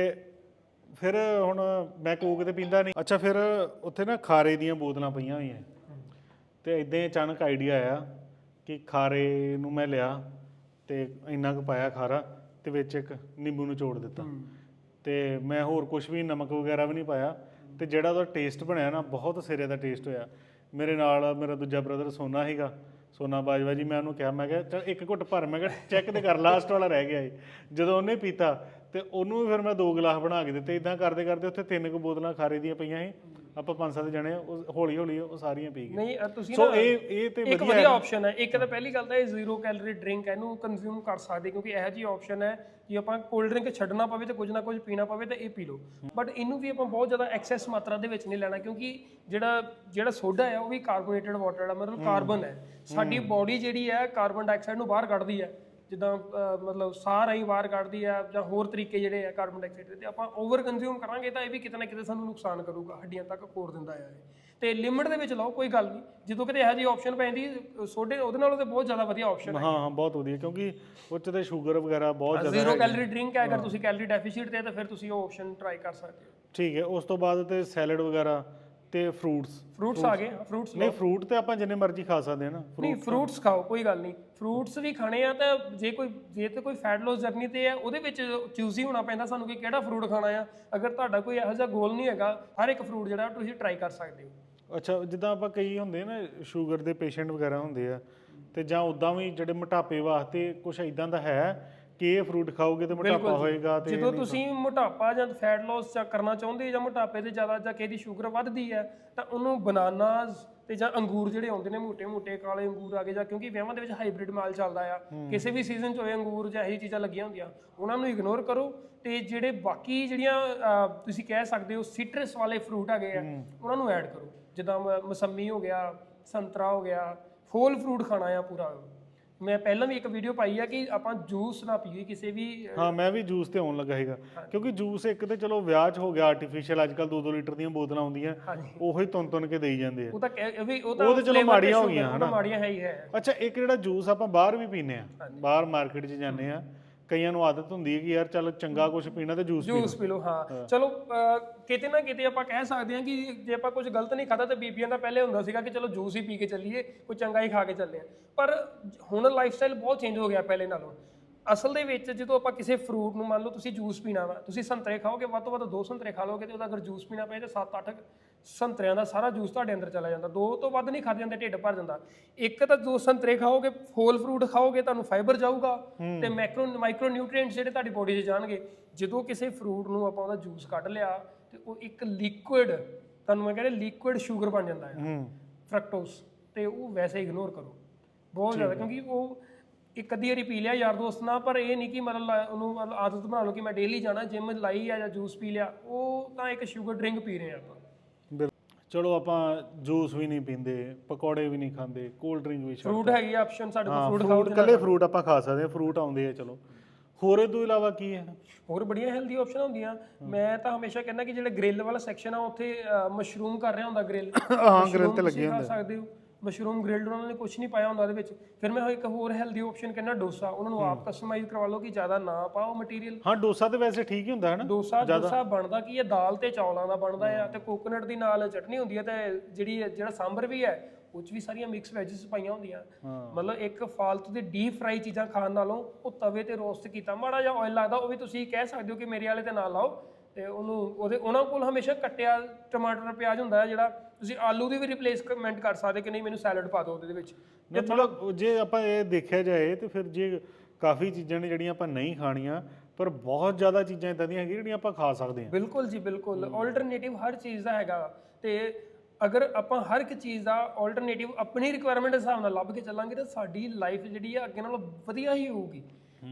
ਫਿਰ ਹੁਣ ਮੈਂ ਕੋਕ ਤੇ ਪੀਂਦਾ ਨਹੀਂ। ਅੱਛਾ ਫਿਰ ਉੱਥੇ ਨਾ ਖਾਰੇ ਦੀਆਂ ਬੋਤਲਾਂ ਪਈਆਂ ਹੋਈਆਂ। ਤੇ ਇਦਾਂ ਹੀ ਅਚਾਨਕ ਆਈਡੀਆ ਆਇਆ ਕਿ ਖਾਰੇ ਨੂੰ ਮੈਂ ਲਿਆ ਤੇ ਇੰਨਾ ਕੁ ਪਾਇਆ ਖਾਰਾ ਤੇ ਵਿੱਚ ਇੱਕ ਨਿੰਬੂ ਨਿਚੋੜ ਦਿੱਤਾ। ਤੇ ਮੈਂ ਹੋਰ ਕੁਝ ਵੀ ਨਮਕ ਵਗੈਰਾ ਵੀ ਨਹੀਂ ਪਾਇਆ। ਤੇ ਜਿਹੜਾ ਉਹਦਾ ਟੇਸਟ ਬਣਿਆ ਨਾ ਬਹੁਤ ਸਿਰੇ ਦਾ ਟੇਸਟ ਹੋਇਆ। ਮੇਰੇ ਨਾਲ ਮੇਰਾ ਦੂਜਾ ਬ੍ਰਦਰ ਸੋਨਾ ਸੀਗਾ। ਸੋਨਾ ਬਾਜਵਾ ਜੀ ਮੈਂ ਉਹਨੂੰ ਕਿਹਾ ਮੈਂ ਕਿਹਾ ਚਲ ਇੱਕ ਘੁੱਟ ਭਰ ਮੈਂ ਕਿਹਾ ਚੈੱਕ ਤੇ ਕਰ ਲਾਸਟ ਵਾਲਾ ਰਹਿ ਗਿਆ ਏ ਜਦੋਂ ਉਹਨੇ ਪੀਤਾ ਤੇ ਉਹਨੂੰ ਵੀ ਫਿਰ ਮੈਂ ਦੋ ਗਲਾਸ ਬਣਾ ਕੇ ਦਿੱਤੇ। ਇਦਾਂ ਕਰਦੇ ਕਰਦੇ ਉੱਥੇ ਤਿੰਨ ਕੁ ਬੋਤਲਾਂ ਖਾਰੇ ਦੀਆਂ ਪਈਆਂ ਸੀ। ਆਪਾਂ ਪੰਜ ਸੱਤ ਜਣੇ ਉਹ ਹੌਲੀ ਹੌਲੀ ਉਹ ਸਾਰੀਆਂ ਪੀ ਗਏ। ਨਹੀਂ ਅ, ਤੁਸੀਂ ਸੋ ਨਾ ਇਹ ਇਹ ਤੇ ਇੱਕ ਵਧੀਆ ਆਪਸ਼ਨ ਹੈ। ਇੱਕ ਤਾਂ ਪਹਿਲੀ ਗੱਲ ਤਾਂ ਇਹ ਜ਼ੀਰੋ ਕੈਲਰੀ ਡਰਿੰਕ ਹੈ ਇਹਨੂੰ ਕੰਜ਼ਿਊਮ ਕਰ ਸਕਦੇ ਕਿਉਂਕਿ ਇਹੋ ਜਿਹੀ ਆਪਸ਼ਨ ਹੈ ਕਿ ਆਪਾਂ ਕੋਲਡ ਡਰਿੰਕ ਛੱਡਣਾ ਪਵੇ ਤੇ ਕੁਝ ਨਾ ਕੁਝ ਪੀਣਾ ਪਵੇ ਤਾਂ ਇਹ ਪੀ ਲਓ। ਬਟ ਇਹਨੂੰ ਵੀ ਆਪਾਂ ਬਹੁਤ ਜ਼ਿਆਦਾ ਐਕਸੈਸ ਮਾਤਰਾ ਦੇ ਵਿੱਚ ਨਹੀਂ ਲੈਣਾ ਕਿਉਂਕਿ ਜਿਹੜਾ ਜਿਹੜਾ ਸੋਡਾ ਹੈ ਉਹ ਵੀ ਕਾਰਬੋਨੇਟਡ ਵਾਟਰ ਹੈ ਮਤਲਬ ਕਾਰਬਨ ਹੈ। ਸਾਡੀ ਬਾਡੀ ਜਿਹੜੀ ਹੈ ਕਾਰਬਨ ਡਾਈਆਕਸਾਈਡ ਨੂੰ ਬਾਹਰ ਕੱਢਦੀ ਹੈ। ਜਿੱਦਾਂ ਮਤਲਬ ਸਾਹ ਰਾਹੀਂ ਬਾਹਰ ਕੱਢਦੀ ਆ ਜਾਂ ਹੋਰ ਤਰੀਕੇ ਜਿਹੜੇ ਆ ਕਾਰਬਨ ਡਾਈਆਕਸਾਈਡ ਦੇ ਆਪਾਂ ਓਵਰ ਕੰਜ਼ਿਊਮ ਕਰਾਂਗੇ ਤਾਂ ਇਹ ਵੀ ਕਿਤੇ ਨਾ ਕਿਤੇ ਸਾਨੂੰ ਨੁਕਸਾਨ ਕਰੂਗਾ ਹੱਡੀਆਂ ਤੱਕ ਕੋੜ ਦਿੰਦਾ ਆ ਇਹ। ਤੇ ਲਿਮਿਟ ਦੇ ਵਿੱਚ ਲਾਓ ਕੋਈ ਗੱਲ ਨਹੀਂ। ਜਦੋਂ ਕਿਤੇ ਇਹੋ ਜਿਹੀ ਆਪਸ਼ਨ ਪੈਂਦੀ ਸੋਡੇ ਉਹਦੇ ਨਾਲੋਂ ਤੇ ਬਹੁਤ ਜ਼ਿਆਦਾ ਵਧੀਆ ਆਪਸ਼ਨ ਹਾਂ ਹਾਂ ਬਹੁਤ ਵਧੀਆ ਕਿਉਂਕਿ ਉਹ 'ਚ ਤੇ ਸ਼ੂਗਰ ਵਗੈਰਾ ਬਹੁਤ ਜ਼ਿਆਦਾ ਜ਼ੀਰੋ ਕੈਲਰੀ ਡਰਿੰਕ ਹੈ ਅਗਰ ਤੁਸੀਂ ਕੈਲਰੀ ਡੈਫੀਸ਼ੀਟ ਤੇ ਤਾਂ ਫਿਰ ਤੁਸੀਂ ਉਹ ਆਪਸ਼ਨ ਟਰਾਈ ਕਰ ਸਕਦੇ ਹੋ। ਠੀਕ ਹੈ ਉਸ ਤੋਂ ਬਾਅਦ ਤੇ ਸੈਲਡ ਵਗੈਰਾ ਤੇ ਫਰੂਟਸ ਫਰੂਟਸ ਆ ਗਏ ਫਰੂਟਸ ਨਹੀਂ ਫਰੂਟ ਤੇ ਆਪਾਂ ਜਿੰਨੇ ਮਰਜ਼ੀ ਖਾ ਸਕਦੇ ਹਾਂ ਨਾ। ਨਹੀਂ ਫਰੂਟਸ ਖਾਓ ਕੋਈ ਗੱਲ ਨਹੀਂ। ਫਰੂਟਸ ਵੀ ਖਾਣੇ ਆ ਤਾਂ ਜੇ ਕੋਈ ਜੇ ਤੇ ਕੋਈ ਫੈਟ ਲੋਸ ਜਰਨੀ ਤੇ ਹੈ ਉਹਦੇ ਵਿੱਚ ਚੂਜ਼ੀ ਹੋਣਾ ਪੈਂਦਾ ਸਾਨੂੰ ਕਿ ਕਿਹੜਾ ਫਰੂਟ ਖਾਣਾ ਆ। ਅਗਰ ਤੁਹਾਡਾ ਕੋਈ ਇਹੋ ਜਿਹਾ ਗੋਲ ਨਹੀਂ ਹੈਗਾ ਹਰ ਇੱਕ ਫਰੂਟ ਜਿਹੜਾ ਤੁਸੀਂ ਟਰਾਈ ਕਰ ਸਕਦੇ ਹੋ। ਅੱਛਾ ਜਿੱਦਾਂ ਆਪਾਂ ਕਈ ਹੁੰਦੇ ਨਾ ਸ਼ੂਗਰ ਦੇ ਪੇਸ਼ੈਂਟ ਵਗੈਰਾ ਹੁੰਦੇ ਆ ਤੇ ਜਾਂ ਉਦਾਂ ਵੀ ਜਿਹੜੇ ਮੋਟਾਪੇ ਵਾਸਤੇ ਕੁਝ ਇਦਾਂ ਦਾ ਹੈ ਕੇ ਫਰੂਟ ਖਾਓਗੇ ਤੇ ਮੋਟਾਪਾ ਹੋਏਗਾ ਤੇ ਜਦੋਂ ਤੁਸੀਂ ਮੋਟਾਪਾ ਜਾਂ ਫੈਟ ਲਾਸ ਚੈੱਕ ਕਰਨਾ ਚਾਹੁੰਦੇ ਜਾਂ ਮੋਟਾਪੇ ਤੇ ਜ਼ਿਆਦਾ ਜਾਂ ਕਿਸੇ ਦੀ ਸ਼ੂਗਰ ਵੱਧਦੀ ਹੈ ਤਾਂ ਉਹਨੂੰ ਬਨਾਨਾ ਤੇ ਜਾਂ ਅੰਗੂਰ ਜਿਹੜੇ ਆਉਂਦੇ ਨੇ ਮੋٹے-ਮੋٹے ਕਾਲੇ ਅੰਗੂਰ ਆ ਗਏ ਜਾਂ ਕਿਉਂਕਿ ਵਿਆਹਾਂ ਦੇ ਵਿੱਚ ਹਾਈਬ੍ਰਿਡ ਮਾਲ ਚੱਲਦਾ ਆ ਕਿਸੇ ਵੀ ਸੀਜ਼ਨ 'ਚ ਹੋਏ ਅੰਗੂਰ ਜਾਂ ਇਹੀ ਚੀਜ਼ਾਂ ਲੱਗੀਆਂ ਹੁੰਦੀਆਂ ਉਹਨਾਂ ਨੂੰ ਇਗਨੋਰ ਕਰੋ ਤੇ ਜਿਹੜੇ ਬਾਕੀ ਜਿਹੜੀਆਂ ਤੁਸੀਂ ਕਹਿ ਸਕਦੇ ਹੋ ਸਿਟਰਸ ਵਾਲੇ ਫਰੂਟ ਆ ਆ ਉਹਨਾਂ ਨੂੰ ਐਡ ਕਰੋ। ਜਿੱਦਾਂ ਮਸੰਮੀ ਹੋ ਗਿਆ ਸੰਤਰਾ ਹੋ ਗਿਆ ਫੋਲ ਫਰੂਟ ਖਾਣਾ ਆ ਪੂਰਾ। ਮੈਂ ਪਹਿਲਾਂ ਵੀ ਇੱਕ ਵੀਡੀਓ ਪਾਈ ਆ ਕਿ ਆਪਾਂ ਜੂਸ ਨਾ ਪੀਏ ਕਿਸੇ ਵੀ ਹਾਂ ਮੈਂ ਵੀ ਜੂਸ ਤੇ ਆਉਣ ਲੱਗਾ ਹੈਗਾ ਕਿਉਂਕਿ ਜੂਸ ਇੱਕ ਤੇ ਚਲੋ ਵਿਆਹ 'ਚ ਹੋ ਗਿਆ ਆਰਟੀਫੀਸ਼ੀਅਲ ਅੱਜ ਕੱਲ 2-2 ਲੀਟਰ ਦੀਆਂ ਬੋਤਲਾਂ ਆਉਂਦੀਆਂ ਉਹੀ ਤੁੰਨ ਤੁੰਨ ਕੇ ਦੇਈ ਜਾਂਦੇ ਆ। ਉਹ ਤਾਂ ਇਹ ਵੀ ਉਹ ਤਾਂ ਉਹ ਤਾਂ ਚਲੋ ਮਾੜੀਆਂ ਹੋ ਗਈਆਂ, ਤਾਂ ਮਾੜੀਆਂ ਹੈ ਹੀ ਹੈ। ਅੱਛਾ ਇੱਕ ਜਿਹੜਾ ਜੂਸ ਆਪਾਂ ਬਾਹਰ ਵੀ ਪੀਨੇ ਆ ਬਾਹਰ ਮਾਰਕੀਟ 'ਚ ਜਾਂਦੇ ਆ ਕਈਆਂ ਨੂੰ ਆਦਤ ਹੁੰਦੀ ਹੈ ਕਿ ਯਾਰ ਚੱਲ ਚੰਗਾ ਕੁਝ ਪੀਣਾ ਤੇ ਜੂਸ ਜੂਸ ਪੀ ਲਓ ਹਾਂ। ਚਲੋ ਅਹ, ਕਿਤੇ ਨਾ ਕਿਤੇ ਆਪਾਂ ਕਹਿ ਸਕਦੇ ਹਾਂ ਕਿ ਜੇ ਆਪਾਂ ਕੁਝ ਗਲਤ ਨਹੀਂ ਖਾਦਾ ਤਾਂ ਬੀਬੀਆਂ ਦਾ ਪਹਿਲੇ ਹੁੰਦਾ ਸੀਗਾ ਕਿ ਚਲੋ ਜੂਸ ਹੀ ਪੀ ਕੇ ਚੱਲੀਏ ਕੋਈ ਚੰਗਾ ਹੀ ਖਾ ਕੇ ਚੱਲੇ ਆ ਪਰ ਹੁਣ ਲਾਈਫ ਸਟਾਈਲ ਬਹੁਤ ਚੇਂਜ ਹੋ ਗਿਆ ਪਹਿਲੇ ਨਾਲੋਂ। ਅਸਲ ਦੇ ਵਿੱਚ ਜਦੋਂ ਆਪਾਂ ਕਿਸੇ ਫਰੂਟ ਨੂੰ ਮੰਨ ਲਓ ਤੁਸੀਂ ਜੂਸ ਪੀਣਾ ਵਾ ਤੁਸੀਂ ਸੰਤਰੇ ਖਾਓਗੇ ਵੱਧ ਤੋਂ ਵੱਧ ਦੋ ਸੰਤਰੇ ਖਾ ਲਓਗੇ ਤੇ ਉਹਦਾ ਅਗਰ ਜੂਸ ਪੀਣਾ ਪਏ ਤਾਂ 7-8 ਸੰਤਰਿਆਂ ਦਾ ਸਾਰਾ ਜੂਸ ਤੁਹਾਡੇ ਅੰਦਰ ਚਲਾ ਜਾਂਦਾ। ਦੋ ਤੋਂ ਵੱਧ ਨਹੀਂ ਖਾਦੇ ਜਾਂਦੇ ਢਿੱਡ ਭਰ ਜਾਂਦਾ। ਇੱਕ ਤਾਂ ਦੋ ਸੰਤਰੇ ਖਾਓਗੇ ਫੋਲ ਫਰੂਟ ਖਾਓਗੇ ਤੁਹਾਨੂੰ ਫਾਈਬਰ ਜਾਊਗਾ ਤੇ ਮੈਕਰੋ ਮਾਈਕਰੋ ਨਿਊਟ੍ਰੀਐਂਟਸ ਜਿਹੜੇ ਤੁਹਾਡੀ ਬੋਡੀ 'ਚ ਜਾਣਗੇ ਜਦੋਂ ਕਿਸੇ ਫਰੂਟ ਨੂੰ ਆਪਾਂ ਉਹਦਾ ਜੂਸ ਕੱਢ ਲਿਆ ਤੇ ਉਹ ਇੱਕ ਲਿਕੁਇਡ ਤੁਹਾਨੂੰ ਮੈਂ ਕਹਿੰਦਾ ਲਿਕੁਇਡ ਸ਼ੂਗਰ ਬਣ ਜਾਂਦਾ ਹੈ ਹੂੰ। ਫਰਕਟੋਸ ਤੇ ਉਹ ਵੈਸੇ ਇਗਨੋਰ ਕਰੋ। ਬਹੁਤ ਜ਼ਿਆਦਾ ਕਿਉਂਕਿ ਉਹ ਇੱਕ ਅੱਧੀ ਵਾਰੀ ਪੀ ਲਿਆ ਯਾਰ ਦੋਸਤ ਨਾਲ ਪਰ ਇਹ ਨਹੀਂ ਕਿ ਮਤਲਬ ਉਹਨੂੰ ਮਤਲਬ ਆਦਤ ਬਣਾ ਲਓ ਕਿ ਮੈਂ ਡੇਲੀ ਜਾਣਾ ਜਿਮ ਲਾਈ ਆ ਜਾਂ ਜੂਸ ਪੀ ਲਿਆ ਉਹ ਤਾਂ ਇੱਕ ਸ਼ੂਗਰ ਡਰਿੰਕ ਪੀ ਰਹੇ ਆ ਆਪਾਂ। ਚਲੋ ਆਪਾਂ ਜੂਸ ਵੀ ਨਹੀਂ ਪੀਂਦੇ ਪਕੌੜੇ ਵੀ ਨਹੀਂ ਖਾਂਦੇ ਕੋਲਡ ਡਰਿੰਕ ਵੀ ਛੱਡ ਫਰੂਟ ਹੈਗੀ ਆਪਸ਼ਨ ਸਾਡੇ ਕੋਲ ਫਰੂਟ ਖਾਓ ਕੱਲੇ ਫਰੂਟ ਆਪਾਂ ਖਾ ਸਕਦੇ ਹਾਂ ਫਰੂਟ ਆਉਂਦੇ ਆ ਚਲੋ। ਹੋਰ ਇਹ ਤੋਂ ਇਲਾਵਾ ਕੀ ਹੈ? ਹੋਰ ਬੜੀਆਂ ਹੈਲਦੀ ਆਪਸ਼ਨ ਹੁੰਦੀਆਂ। ਮੈਂ ਤਾਂ ਹਮੇਸ਼ਾ ਕਹਿੰਦਾ ਕਿ ਜਿਹੜਾ ਗ੍ਰਿਲ ਵਾਲਾ ਸੈਕਸ਼ਨ ਆ ਉੱਥੇ ਮਸ਼ਰੂਮ ਕਰ ਰਿਹਾ ਹੁੰਦਾ ਗ੍ਰਿਲ [coughs] ਹਾਂ ਗ੍ਰਿਲ ਤੇ ਲੱਗੇ ਖਾ ਸਕਦੇ ਹੋ। ਮਸ਼ਰੂਮ ਗ੍ਰਿਲਡ ਉਹਨਾਂ ਨੇ ਕੁਝ ਨਹੀਂ ਪਾਇਆ ਹੁੰਦਾ ਉਹਦੇ ਵਿੱਚ। ਫਿਰ ਮੈਂ ਇੱਕ ਹੋਰ ਹੈਲਦੀ ਆਪਸ਼ਨ ਕਹਿੰਦਾ ਡੋਸਾ। ਉਹਨਾਂ ਨੂੰ ਆਪ ਕਸਟਮਾਈਜ਼ ਕਰਵਾ ਲਓ ਕਿ ਜ਼ਿਆਦਾ ਨਾ ਪਾਓ ਮਟੀਰੀਅਲ ਹਾਂ ਡੋਸਾ ਤੇ ਵੈਸੇ ਠੀਕ ਹੀ ਹੁੰਦਾ ਹੈ ਨਾ ਡੋਸਾ ਡੋਸਾ ਬਣਦਾ ਕੀ ਹੈ? ਦਾਲ ਤੇ ਚੌਲਾਂ ਦਾ ਬਣਦਾ ਆ ਤੇ ਕੋਕੋਨਟ ਦੀ ਨਾਲ ਚਟਨੀ ਹੁੰਦੀ ਹੈ ਤੇ ਜਿਹੜੀ ਜਿਹੜਾ ਸਾਂਬਰ ਵੀ ਹੈ ਉਹ 'ਚ ਵੀ ਸਾਰੀਆਂ ਮਿਕਸ ਵੈਜੀਸ ਪਾਈਆਂ ਹੁੰਦੀਆਂ। ਮਤਲਬ ਇੱਕ ਫਾਲਤੂ ਦੇ ਡੀਪ ਫਰਾਈ ਚੀਜ਼ਾਂ ਖਾਣ ਨਾਲੋਂ ਉਹ ਤਵੇ ਤੇ ਰੋਸਟ ਕੀਤਾ। ਮਾੜਾ ਜਿਹਾ ਆਇਲ ਲੱਗਦਾ ਉਹ ਵੀ ਤੁਸੀਂ ਕਹਿ ਸਕਦੇ ਹੋ ਕਿ ਮੇਰੇ ਵਾਲੇ ਤੇ ਨਾ ਲਾਓ ਤੇ ਉਹਨੂੰ ਉਹਦੇ ਉਹਨਾਂ ਕੋਲ ਹਮੇਸ਼ਾ ਕੱਟਿਆ ਟਮਾਟਰ ਪਿਆਜ਼ ਹੁੰਦਾ ਹੈ ਜਿਹੜਾ ਤੁਸੀਂ ਆਲੂ ਦੀ ਵੀ ਰਿਪਲੇਸਮੈਂਟ ਕਰ ਸਕਦੇ ਕਿ ਨਹੀਂ? ਮੈਨੂੰ ਸੈਲਡ ਪਾ ਦਿਓ ਉਹਦੇ ਵਿੱਚ। ਮਤਲਬ ਜੇ ਆਪਾਂ ਇਹ ਦੇਖਿਆ ਜਾਏ ਤੇ ਫਿਰ ਜੇ ਕਾਫੀ ਚੀਜ਼ਾਂ ਨੇ ਜਿਹੜੀਆਂ ਆਪਾਂ ਨਹੀਂ ਖਾਣੀਆਂ ਪਰ ਬਹੁਤ ਜ਼ਿਆਦਾ ਚੀਜ਼ਾਂ ਇਦਾਂ ਦੀਆਂ ਹੈਗੀਆਂ ਜਿਹੜੀਆਂ ਆਪਾਂ ਖਾ ਸਕਦੇ ਹਾਂ। ਬਿਲਕੁਲ ਜੀ ਬਿਲਕੁਲ। ਆਲਟਰਨੇਟਿਵ ਹਰ ਚੀਜ਼ ਦਾ ਹੈਗਾ। ਤੇ ਅਗਰ ਆਪਾਂ ਹਰ ਇੱਕ ਚੀਜ਼ ਦਾ ਆਲਟਰਨੇਟਿਵ ਆਪਣੀ ਰਿਕੁਆਇਰਮੈਂਟ ਦੇ ਹਿਸਾਬ ਨਾਲ ਲੱਭ ਕੇ ਚੱਲਾਂਗੇ ਤਾਂ ਸਾਡੀ ਲਾਈਫ ਜਿਹੜੀ ਆ ਅੱਗੇ ਨਾਲੋਂ ਵਧੀਆ ਹੀ ਹੋਊਗੀ।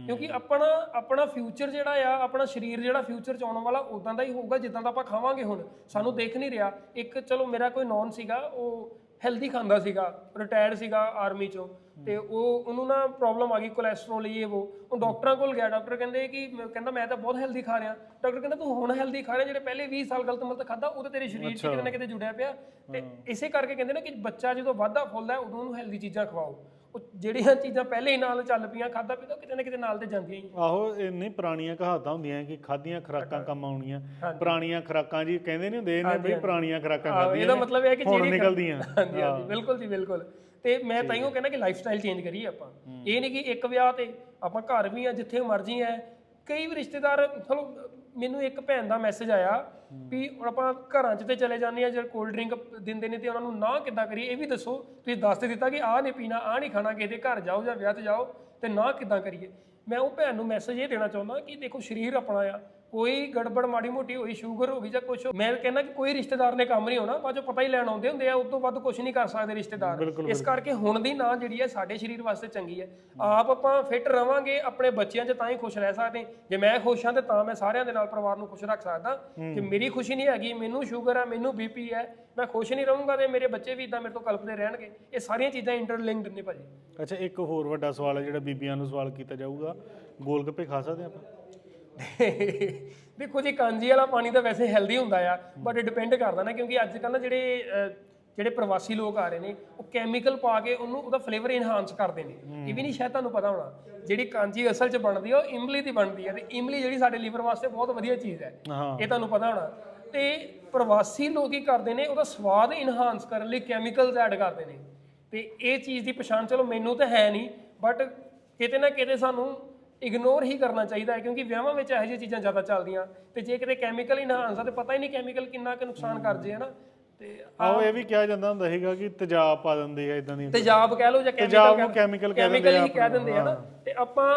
ਕਿਉਂਕਿ ਆਪਣਾ ਆਪਣਾ ਫਿਊਚਰ ਜਿਹੜਾ ਆ ਆਪਣਾ ਸਰੀਰ ਜਿਹੜਾ ਫਿਊਚਰ ਚ ਆਉਣ ਵਾਲਾ ਉਦਾਂ ਦਾ ਹੀ ਹੋਊਗਾ ਜਿੱਦਾਂ ਦਾ ਆਪਾਂ ਖਾਵਾਂਗੇ ਹੁਣ। ਸਾਨੂੰ ਦੇਖ ਨਹੀਂ ਰਿਹਾ। ਇੱਕ ਚਲੋ ਮੇਰਾ ਕੋਈ ਨੌਨ ਸੀਗਾ ਉਹ ਹੈਲਦੀ ਖਾਂਦਾ ਸੀਗਾ ਰਿਟਾਇਰਡ ਸੀਗਾ ਆਰਮੀ ਚੋਂ। ਤੇ ਉਹ ਉਹਨੂੰ ਨਾ ਪ੍ਰੋਬਲਮ ਆ ਗਈ ਕੋਲੇਸਟ੍ਰੋਲ ਇਹ ਉਹ ਉਹ ਡਾਕਟਰਾਂ ਕੋਲ ਗਿਆ ਡਾਕਟਰ ਕਹਿੰਦੇ ਕਿ ਕਹਿੰਦਾ ਮੈਂ ਤਾਂ ਬਹੁਤ ਹੈਲਦੀ ਖਾ ਰਿਹਾ। ਡਾਕਟਰ ਕਹਿੰਦਾ ਤੂੰ ਹੁਣ ਹੈਲਦੀ ਖਾ ਰਿਹਾ ਜਿਹੜੇ ਪਹਿਲੇ 20 ਸਾਲ ਗਲਤ ਮਲਤ ਖਾਦਾ ਉਹ ਤਾਂ ਤੇਰੇ ਸਰੀਰ 'ਚ ਕਿਤੇ ਨਾ ਕਿਤੇ ਜੁੜਿਆ ਪਿਆ। ਤੇ ਇਸੇ ਕਰਕੇ ਕਹਿੰਦੇ ਨੇ ਕਿ ਬੱਚਾ ਜਦੋਂ ਵਾਧਾ ਫੁੱਲਦਾ ਹੈ, ਉਦੋਂ ਉਹਨੂੰ ਹੈਲਦੀ ਚੀਜ਼ਾਂ ਖਵਾਓ। ਉਹ ਜਿਹੜੀਆਂ ਚੀਜ਼ਾਂ ਪਹਿਲੇ ਹੀ ਨਾਲ ਚੱਲ ਪਈਆਂ ਖਾਦਾ ਉਹ ਕਿਤੇ ਨਾ ਕਿਤੇ ਨਾਲ ਤੇ ਜਾਂਦੀਆਂ ਹੀ ਆਹੋ ਇਹ ਨਹੀਂ ਪੁਰਾਣੀਆਂ ਕਹਾਵਤਾਂ ਹੁੰਦੀਆਂ ਕਿ ਖਾਦੀਆਂ ਖੁਰਾਕਾਂ ਕੰਮ ਆਉਣੀਆਂ। ਪੁਰਾਣੀਆਂ ਖੁਰਾਕਾਂ ਜੀ ਕਹਿੰਦੇ ਨਹੀਂ ਹੁੰਦੇ ਇਹਨੇ ਬਈ ਪੁਰਾਣੀਆਂ ਖੁਰਾਕਾਂ ਖਾਦੀਆਂ ਇਹਦਾ ਮਤਲਬ ਇਹ ਹੈ ਕਿ ਜਿਹੜੀ ਨਿਕਲਦੀਆਂ। ਹਾਂਜੀ ਹਾਂਜੀ ਬਿਲਕੁਲ ਜੀ ਬਿਲਕੁਲ। ਤੇ ਮੈਂ ਤਾਈਓ ਕਹਿੰਦਾ ਕਿ ਲਾਈਫ ਸਟਾਈਲ ਚੇਂਜ ਕਰੀਏ ਆਪਾਂ। ਇਹ ਨਹੀਂ ਕਿ ਇੱਕ ਵਿਆਹ ਤੇ ਆਪਾਂ ਘਰ ਵੀ ਆ ਜਿੱਥੇ ਮਰਜ਼ੀ ਆ। ਕਈ ਵੀ ਰਿਸ਼ਤੇਦਾਰ ਚਲੋ ਮੈਨੂੰ ਇੱਕ ਭੈਣ ਦਾ ਮੈਸੇਜ ਆਇਆ ਵੀ ਹੁਣ ਆਪਾਂ ਘਰਾਂ 'ਚ ਤੇ ਚਲੇ ਜਾਂਦੇ ਆ ਜੇ ਕੋਲਡ ਡਰਿੰਕ ਦਿੰਦੇ ਨੇ ਤੇ ਉਹਨਾਂ ਨੂੰ ਨਾ ਕਿੱਦਾਂ ਕਰੀਏ, ਇਹ ਵੀ ਦੱਸੋ। ਤੁਸੀਂ ਦੱਸ ਤੇ ਦਿੱਤਾ ਕਿ ਆਹ ਨਹੀਂ ਪੀਣਾ, ਆਹ ਨਹੀਂ ਖਾਣਾ ਕਿਸੇ ਦੇ ਘਰ ਜਾਓ ਜਾਂ ਵਿਆਹ ਤੇ ਜਾਓ ਤੇ ਨਾ ਕਿੱਦਾਂ ਕਰੀਏ। ਮੈਂ ਉਹ ਭੈਣ ਨੂੰ ਮੈਸੇਜ ਇਹ ਦੇਣਾ ਚਾਹੁੰਦਾ ਕਿ ਦੇਖੋ, ਸਰੀਰ ਆਪਣਾ ਆ। ਕੋਈ ਗੜਬੜ ਮਾੜੀ ਮੋਟੀ ਹੋਈ ਸ਼ੂਗਰ ਹੋ ਗਈ ਜਾਂ ਕੁਝ ਮੈਂ ਕਹਿੰਦਾ ਕਿ ਕੋਈ ਰਿਸ਼ਤੇਦਾਰ ਨੇ ਕੰਮ ਨਹੀਂ ਹੋਣਾ ਬਾਅਦ ਪਤਾ ਹੀ ਲੈਣ ਆਉਂਦੇ ਹੁੰਦੇ ਆ ਉਸ ਤੋਂ ਵੱਧ ਕੁਝ ਨਹੀਂ ਕਰ ਸਕਦੇ ਰਿਸ਼ਤੇਦਾਰ। ਇਸ ਕਰਕੇ ਹੁਣ ਦੀ ਨਾ ਜਿਹੜੀ ਹੈ ਸਾਡੇ ਸਰੀਰ ਵਾਸਤੇ ਚੰਗੀ ਹੈ ਆਪ ਆਪਾਂ ਫਿੱਟ ਰਵਾਂਗੇ ਆਪਣੇ ਬੱਚਿਆਂ 'ਚ ਤਾਂ ਹੀ ਖੁਸ਼ ਰਹਿ ਸਕਦੇ। ਜੇ ਮੈਂ ਖੁਸ਼ ਹਾਂ ਤੇ ਤਾਂ ਮੈਂ ਸਾਰਿਆਂ ਦੇ ਨਾਲ ਪਰਿਵਾਰ ਨੂੰ ਖੁਸ਼ ਰੱਖ ਸਕਦਾ। ਕਿ ਮੇਰੀ ਖੁਸ਼ੀ ਨਹੀਂ ਹੈਗੀ ਮੈਨੂੰ ਸ਼ੂਗਰ ਹੈ ਮੈਨੂੰ ਬੀਪੀ ਹੈ ਮੈਂ ਖੁਸ਼ ਨਹੀਂ ਰਹੂੰਗਾ ਤੇ ਮੇਰੇ ਬੱਚੇ ਵੀ ਇਦਾਂ ਮੇਰੇ ਤੋਂ ਕਲਪਦੇ ਰਹਿਣਗੇ। ਇਹ ਸਾਰੀਆਂ ਚੀਜ਼ਾਂ ਇੰਟਰਲਿੰਕਡ ਨੇ ਭਾਜੀ। ਅੱਛਾ ਇੱਕ ਹੋਰ ਵੱਡਾ ਸਵਾਲ ਹੈ ਜਿਹੜਾ ਬੀਬੀਆਂ ਨੂੰ ਸਵਾਲ ਕੀਤਾ ਜਾਊਗਾ। ਗੋਲ ਗੱਪੇ ਖਾ ਸਕਦੇ ਆਪਾਂ? ਦੇਖੋ ਜੀ ਕਾਂਜੀ ਵਾਲਾ ਪਾਣੀ ਤਾਂ ਵੈਸੇ ਹੈਲਦੀ ਹੁੰਦਾ ਆ ਬਟ ਡਿਪੈਂਡ ਕਰਦਾ ਨਾ ਕਿਉਂਕਿ ਅੱਜ ਕੱਲ੍ਹ ਨਾ ਜਿਹੜੇ ਅਹ, ਜਿਹੜੇ ਪ੍ਰਵਾਸੀ ਲੋਕ ਆ ਰਹੇ ਨੇ ਉਹ ਕੈਮੀਕਲ ਪਾ ਕੇ ਉਹਨੂੰ ਉਹਦਾ ਫਲੇਵਰ ਇਨਹਾਂਸ ਕਰਦੇ ਨੇ। ਇਹ ਵੀ ਨਹੀਂ ਸ਼ਾਇਦ ਤੁਹਾਨੂੰ ਪਤਾ ਹੋਣਾ ਜਿਹੜੀ ਕਾਂਜੀ ਅਸਲ 'ਚ ਬਣਦੀ ਆ ਉਹ ਇਮਲੀ ਦੀ ਬਣਦੀ ਹੈ ਤੇ ਇਮਲੀ ਜਿਹੜੀ ਸਾਡੇ ਲੀਵਰ ਵਾਸਤੇ ਬਹੁਤ ਵਧੀਆ ਚੀਜ਼ ਹੈ। ਹਾਂ। ਇਹ ਤੁਹਾਨੂੰ ਪਤਾ ਹੋਣਾ। ਤੇ ਪ੍ਰਵਾਸੀ ਲੋਕ ਕੀ ਕਰਦੇ ਨੇ ਉਹਦਾ ਸਵਾਦ ਇਨਹਾਂਸ ਕਰਨ ਲਈ ਕੈਮੀਕਲਸ ਐਡ ਕਰਦੇ ਨੇ। ਤੇ ਇਹ ਚੀਜ਼ ਦੀ ਪਛਾਣ ਚਲੋ ਮੈਨੂੰ ਤਾਂ ਹੈ ਨਹੀਂ ਬਟ ਕਿਤੇ ਨਾ ਕਿਤੇ ਸਾਨੂੰ ਇਗਨੋਰ ਹੀ ਕਰਨਾ ਚਾਹੀਦਾ ਹੈ ਕਿਉਂਕਿ ਵਿਆਹਾਂ ਵਿੱਚ ਇਹੋ ਜਿਹੀਆਂ ਚੀਜ਼ਾਂ ਜ਼ਿਆਦਾ ਚੱਲਦੀਆਂ ਤੇ ਜੇ ਕਿਤੇ ਕੈਮੀਕਲ ਇਨਹਾਂਸ ਆ ਤੇ ਪਤਾ ਹੀ ਨਹੀਂ ਕੈਮੀਕਲ ਕਿੰਨਾ ਕੁ ਨੁਕਸਾਨ ਕਰਦੇ ਆ ਨਾ ਤੇ ਆਹੋ ਇਹ ਵੀ ਕਿਹਾ ਜਾਂਦਾ ਹੁੰਦਾ ਸੀਗਾ ਕਿ ਤੇਜ਼ਾਬ ਪਾ ਦਿੰਦੇ ਆ ਇਦਾਂ ਦੀਆਂ ਤੇਜ਼ਾਬ ਕਹਿ ਲਓ ਜਾਂ ਤੇਜ਼ਾਬ ਕੈਮੀਕਲ ਨੂੰ ਕਹਿ ਕੈਮੀਕਲ ਦਿੰਦੇ ਆ ਹੀ ਕਹਿ ਦਿੰਦੇ ਆ ਨਾ। ਤੇ ਆਪਾਂ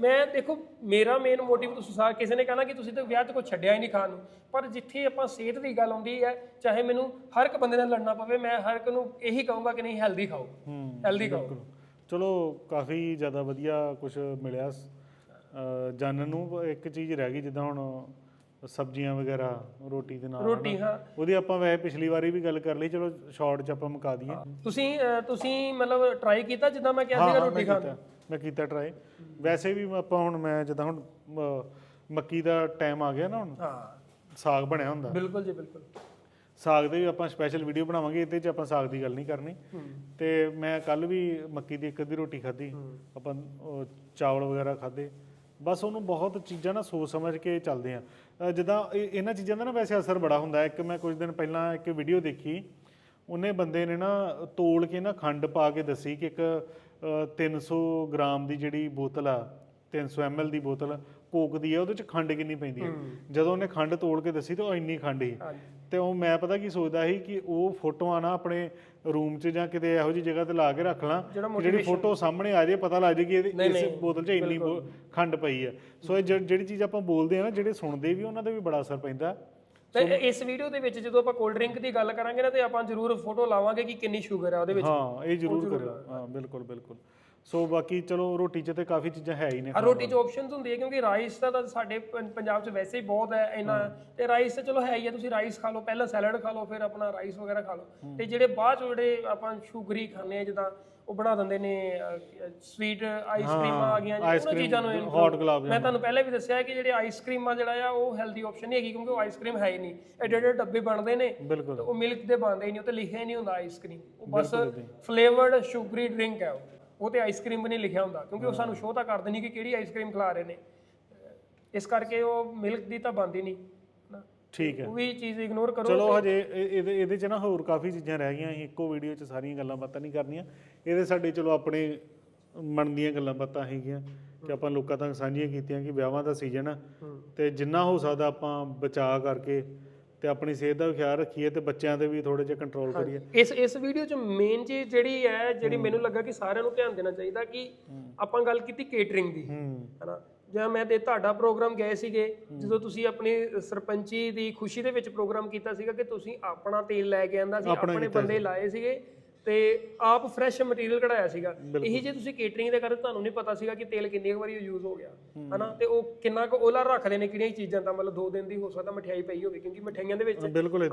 ਮੈਂ ਦੇਖੋ ਮੇਰਾ ਮੇਨ ਮੋਟਿਵ ਤੁਸੀਂ ਸਾਰ ਕਿਸੇ ਨੇ ਕਹਿਣਾ ਕਿ ਤੁਸੀਂ ਤਾਂ ਵਿਆਹ 'ਚ ਕੋਈ ਛੱਡਿਆ ਹੀ ਨਹੀਂ ਖਾਣ ਨੂੰ। ਪਰ ਜਿੱਥੇ ਆਪਾਂ ਸਿਹਤ ਦੀ ਗੱਲ ਆਉਂਦੀ ਹੈ ਚਾਹੇ ਮੈਨੂੰ ਹਰ ਇੱਕ ਬੰਦੇ ਨਾਲ ਲੜਨਾ ਪਵੇ ਮੈਂ ਹਰ ਇੱਕ ਨੂੰ ਇਹੀ ਕਹੂੰਗਾ ਕਿ ਨਹੀਂ ਹੈਲਦੀ ਖਾਓ। ਹੈਲਦੀ ਖਾਓ। ਚਲੋ ਕਾਫੀ ਜ਼ਿਆਦਾ ਵਧੀਆ ਕੁਝ ਮਿਲਿਆ ਜਾਣਨ ਨੂੰ ਇੱਕ ਚੀਜ਼ ਰਹਿ ਗਈ ਜਿੱਦਾਂ ਹੁਣ ਸਬਜ਼ੀਆਂ ਵਗੈਰਾ ਰੋਟੀ ਦੇ ਨਾਲ ਰੋਟੀ ਹਾਂ। ਉਹਦੀ ਆਪਾਂ ਵੈਸੇ ਪਿਛਲੀ ਵਾਰੀ ਵੀ ਗੱਲ ਕਰ ਲਈ ਚਲੋ ਸ਼ਾਰਟ 'ਚ ਆਪਾਂ ਮੁਕਾ ਦਈਏ। ਤੁਸੀਂ ਤੁਸੀਂ ਮਤਲਬ ਟਰਾਈ ਕੀਤਾ ਜਿੱਦਾਂ ਮੈਂ ਕਿਹਾ ਸੀਗਾ ਰੋਟੀ ਖਾਣ? ਕੀਤਾ ਮੈਂ ਕੀਤਾ ਟਰਾਈ ਵੈਸੇ ਵੀ ਆਪਾਂ ਹੁਣ ਮੈਂ ਜਿੱਦਾਂ ਹੁਣ ਮੱਕੀ ਦਾ ਟਾਈਮ ਆ ਗਿਆ ਨਾ ਹੁਣ। ਹਾਂ। ਸਾਗ ਬਣਿਆ ਹੁੰਦਾ। ਬਿਲਕੁਲ ਜੀ ਬਿਲਕੁਲ। ਸਾਗ ਦੇ ਵੀ ਆਪਾਂ ਸਪੈਸ਼ਲ ਵੀਡੀਓ ਬਣਾਵਾਂਗੇ ਇਹਦੇ 'ਚ ਆਪਾਂ ਸਾਗ ਦੀ ਗੱਲ ਨਹੀਂ ਕਰਨੀ। ਤੇ ਮੈਂ ਕੱਲ ਵੀ ਮੱਕੀ ਦੀ ਇੱਕ ਅੱਧੀ ਰੋਟੀ ਖਾਧੀ। ਆਪਾਂ ਉਹ ਚਾਵਲ ਵਗੈਰਾ ਖਾਧੇ। ਬਸ ਉਹਨੂੰ ਬਹੁਤ ਚੀਜ਼ਾਂ ਨਾ ਸੋਚ ਸਮਝ ਕੇ ਚੱਲਦੇ ਆ। ਜਿੱਦਾਂ ਇਹ- ਇਹਨਾਂ ਚੀਜ਼ਾਂ ਦਾ ਨਾ ਵੈਸੇ ਅਸਰ ਬੜਾ ਹੁੰਦਾ ਹੈ। ਇੱਕ ਮੈਂ ਕੁਝ ਦਿਨ ਪਹਿਲਾਂ ਇੱਕ ਵੀਡੀਓ ਦੇਖੀ। ਉਹਨੇ ਬੰਦੇ ਨੇ ਨਾ ਤੋਲ ਕੇ ਨਾ ਖੰਡ ਪਾ ਕੇ ਦੱਸੀ ਕਿ ਇੱਕ ਅਹ, 300 ਗ੍ਰਾਮ ਦੀ ਜਿਹੜੀ ਬੋਤਲ ਆ 300 ml ਦੀ ਬੋਤਲ ਕੋਕ ਦੀ ਆ ਉਹਦੇ ਚ ਖੰਡ ਕਿੰਨੀ ਪੈਂਦੀ ਹੈ? ਜਦੋਂ ਉਹਨੇ ਖੰਡ ਤੋਲ ਕੇ ਦੱਸੀ ਤਾਂ ਉਹ ਇੰਨੀ ਖੰਡ ਸੀ। ਤੇ ਉਹ ਮੈਂ ਪਤਾ ਕੀ ਸੋਚਦਾ ਸੀ ਕਿ ਉਹ ਫੋਟੋਆਂ ਨਾ ਆਪਣੇ ਰੂਮ 'ਚ ਜਾਂ ਕਿਤੇ ਇਹੋ ਜਿਹੀ ਜਗ੍ਹਾ ਤੇ ਲਾ ਕੇ ਰੱਖ ਲਾਂ ਜਿਹੜਾ ਫੋਟੋ ਸਾਹਮਣੇ ਆ ਜੇ ਪਤਾ ਲੱਗ ਜੇ ਕਿ ਇਸ ਬੋਤਲ 'ਚ ਇੰਨੀ ਖੰਡ ਪਈ ਆ ਸੋ ਇਹ ਜਿਹੜੀ ਚੀਜ਼ ਆਪਾਂ ਬੋਲਦੇ ਆ ਨਾ ਜਿਹੜੇ ਸੁਣਦੇ ਵੀ ਉਹਨਾਂ ਤੇ ਵੀ ਬੜਾ ਅਸਰ ਪੈਂਦਾ। ਤੇ ਇਸ ਵੀਡੀਓ ਦੇ ਵਿੱਚ ਜਦੋਂ ਆਪਾਂ ਕੋਲਡ ਡਰਿੰਕ ਦੀ ਗੱਲ ਕਰਾਂਗੇ ਨਾ ਤੇ ਆਪਾਂ ਜ਼ਰੂਰ ਫੋਟੋ ਲਾਵਾਂਗੇ ਕਿ ਕਿੰਨੀ ਸ਼ੂਗਰ ਹੈ ਉਹਦੇ ਵਿੱਚ। ਹਾਂ ਇਹ ਜ਼ਰੂਰ ਕਰਿਓ। ਹਾਂ ਬਿਲਕੁਲ ਬਿਲਕੁਲ। ਸੋ ਬਾਕੀ ਚਲੋ ਰੋਟੀ 'ਚ ਤੇ ਕਾਫੀ ਚੀਜ਼ਾਂ ਹੈ ਹੀ ਨੇ ਆ ਰੋਟੀ 'ਚ ਆਪਸ਼ਨਸ ਹੁੰਦੀ ਹੈ ਕਿਉਂਕਿ ਰਾਈਸ ਦਾ ਤਾਂ ਸਾਡੇ ਪੰ- ਪੰਜਾਬ 'ਚ ਵੈਸੇ ਹੀ ਬਹੁਤ ਹੈ ਇੰਨਾ ਤੇ ਰਾਈਸ ਤਾਂ ਚਲੋ ਹੈ ਹੀ ਹੈ ਤੁਸੀਂ ਰਾਈਸ ਖਾ ਲਓ ਪਹਿਲਾਂ ਸੈਲਡ ਖਾ ਲਓ ਫਿਰ ਆਪਣਾ ਰਾਈਸ ਵਗੈਰਾ ਖਾ ਲਓ। ਤੇ ਜਿਹੜੇ ਬਾਅਦ 'ਚ ਜਿਹੜੇ ਆਪਾਂ ਸ਼ੂਗਰੀ ਖਾਂਦੇ ਆ ਜਿੱਦਾਂ ਉਹ ਬਣਾ ਦਿੰਦੇ ਨੇ ਸਵੀਟ ਆਈਸਕ੍ਰੀਮਾਂ ਆ ਗਈਆਂ ਜੀ ਉਹਨਾਂ ਚੀਜ਼ਾਂ ਨੂੰ ਹੌਟ ਗੁਲਾਬ ਮੈਂ ਤੁਹਾਨੂੰ ਪਹਿਲਾਂ ਵੀ ਦੱਸਿਆ ਕਿ ਜਿਹੜੇ ਆਈਸਕ੍ਰੀਮਾਂ ਜਿਹੜਾ ਆ ਉਹ ਹੈਲਦੀ ਆਪਸ਼ਨ ਨਹੀਂ ਹੈਗੀ ਕਿਉਂਕਿ ਉਹ ਆਈਸਕ੍ਰੀਮ ਹੈ ਹੀ ਨਹੀਂ। ਐਡੇ ਐਡੇ ਡੱਬੇ ਬਣਦੇ ਨੇ ਬਿਲਕੁਲ। ਤੇ ਉਹ ਮਿਲਕ ਦੇ ਬਣਦੇ ਹੀ ਨਹੀਂ ਉਹ ਤੇ ਲਿਖਿਆ ਹੀ ਨਹੀਂ ਹੁੰਦਾ ਆਈਸਕ੍ਰੀਮ ਉਹ ਬਸ ਫਲੇਵਰਡ ਸ਼ੂਗਰੀ ਡਰਿੰਕ ਹੈ ਉਹ। ਉਹ ਤੇ ਆਈਸਕ੍ਰੀਮ ਵੀ ਨਹੀਂ ਲਿਖਿਆ ਹੁੰਦਾ ਕਿਉਂਕਿ ਉਹ ਸਾਨੂੰ ਸ਼ੋਅ ਤਾਂ ਕਰਦੇ ਨਹੀਂ ਕਿ ਕਿਹੜੀ ਆਈਸਕ੍ਰੀਮ ਖਿਲਾ ਰਹੇ ਨੇ। ਇਸ ਕਰਕੇ ਉਹ ਮਿਲਕ ਦੀ ਤਾਂ ਬਣਦੀ ਨਹੀਂ ਨਾ। ਠੀਕ ਹੈ। ਉਹ ਵੀ ਚੀਜ਼ ਇਗਨੋਰ ਕਰੋ ਚਲੋ ਹਜੇ ਇਹ- ਇਹਦੇ ਇਹਦੇ 'ਚ ਨਾ ਹੋਰ ਕਾਫੀ ਚੀਜ਼ਾਂ ਰਹਿ ਗਈਆਂ ਅਸੀਂ ਇੱਕੋ ਵੀਡੀਓ 'ਚ ਸਾਰੀਆਂ ਗੱਲਾਂ ਬਾਤਾਂ ਨਹੀਂ ਕਰਨੀਆਂ। ਇਹਦੇ ਸਾਡੇ ਚਲੋ ਆਪਣੇ ਮਨ ਦੀਆਂ ਗੱਲਾਂ ਬਾਤਾਂ ਹੈਗੀਆਂ ਕਿ ਆਪਾਂ ਲੋਕਾਂ ਤੱਕ ਸਾਂਝੀਆਂ ਕੀਤੀਆਂ ਕਿ ਵਿਆਹਾਂ ਦਾ ਸੀਜ਼ਨ ਆ ਤੇ ਜਿੰਨਾ ਹੋ ਸਕਦਾ ਆਪਾਂ ਬਚਾਅ ਕਰਕੇ ਤੇ ਆਪਣੀ ਸਿਹਤ ਦਾ ਵੀ ਖਿਆਲ ਰੱਖੀਏ ਤੇ ਬੱਚਿਆਂ ਤੇ ਵੀ ਥੋੜੇ ਜਿਹਾ ਕੰਟਰੋਲ ਕਰੀਏ। ਇਸ ਇਸ ਵੀਡੀਓ 'ਚ ਮੇਨ ਚੀਜ਼ ਜਿਹੜੀ ਹੈ ਜਿਹੜੀ ਮੈਨੂੰ ਲੱਗਾ ਕਿ ਸਾਰਿਆਂ ਨੂੰ ਧਿਆਨ ਦੇਣਾ ਚਾਹੀਦਾ ਕਿ ਆਪਾਂ ਗੱਲ ਕੀਤੀ ਕੇਟਰਿੰਗ ਦੀ। ਹਨਾ? ਜਾਂ ਮੈਂ ਤੇ ਤੁਹਾਡਾ ਪ੍ਰੋਗਰਾਮ ਗਏ ਸੀਗੇ ਜਦੋਂ ਤੁਸੀਂ ਆਪਣੀ ਸਰਪੰਚੀ ਦੀ ਖੁਸ਼ੀ ਦੇ ਵਿੱਚ ਪ੍ਰੋਗਰਾਮ ਕੀਤਾ ਸੀਗਾ ਕਿ ਤੁਸੀਂ ਆਪਣਾ ਤੇਲ ਲੈ ਕੇ ਆਂਦਾ ਸੀ ਆਪਣੇ ਬੰਦੇ ਲਾਏ ਸੀਗੇ ਤੇ ਆਪ ਫਰੈਸ਼ ਮਟੀਰੀਅਲ ਕਢਾਇਆ ਸੀਗਾ। ਇਹੀ ਜੇ ਤੁਸੀਂ ਕੇਟਰਿੰਗ ਦੇ ਕਰ ਤੁਹਾਨੂੰ ਨਹੀਂ ਪਤਾ ਸੀਗਾ ਕਿ ਤੇਲ ਕਿੰਨੀ ਵਾਰੀ ਯੂਜ਼ ਹੋ ਗਿਆ। ਹਨਾ? ਤੇ ਉਹ ਕਿੰਨਾ ਕੁ ਉਹਲਾ ਰੱਖਦੇ ਨੇ ਕਿਹੜੀਆਂ ਚੀਜ਼ਾਂ ਤਾਂ ਮਤਲਬ 2 ਦਿਨ ਦੀ ਹੋ ਸਕਦਾ ਮਠਿਆਈ ਪਈ ਹੋਵੇ ਕਿਉਂਕਿ ਮਠਿਆਈਆਂ ਦੇ ਵਿੱਚ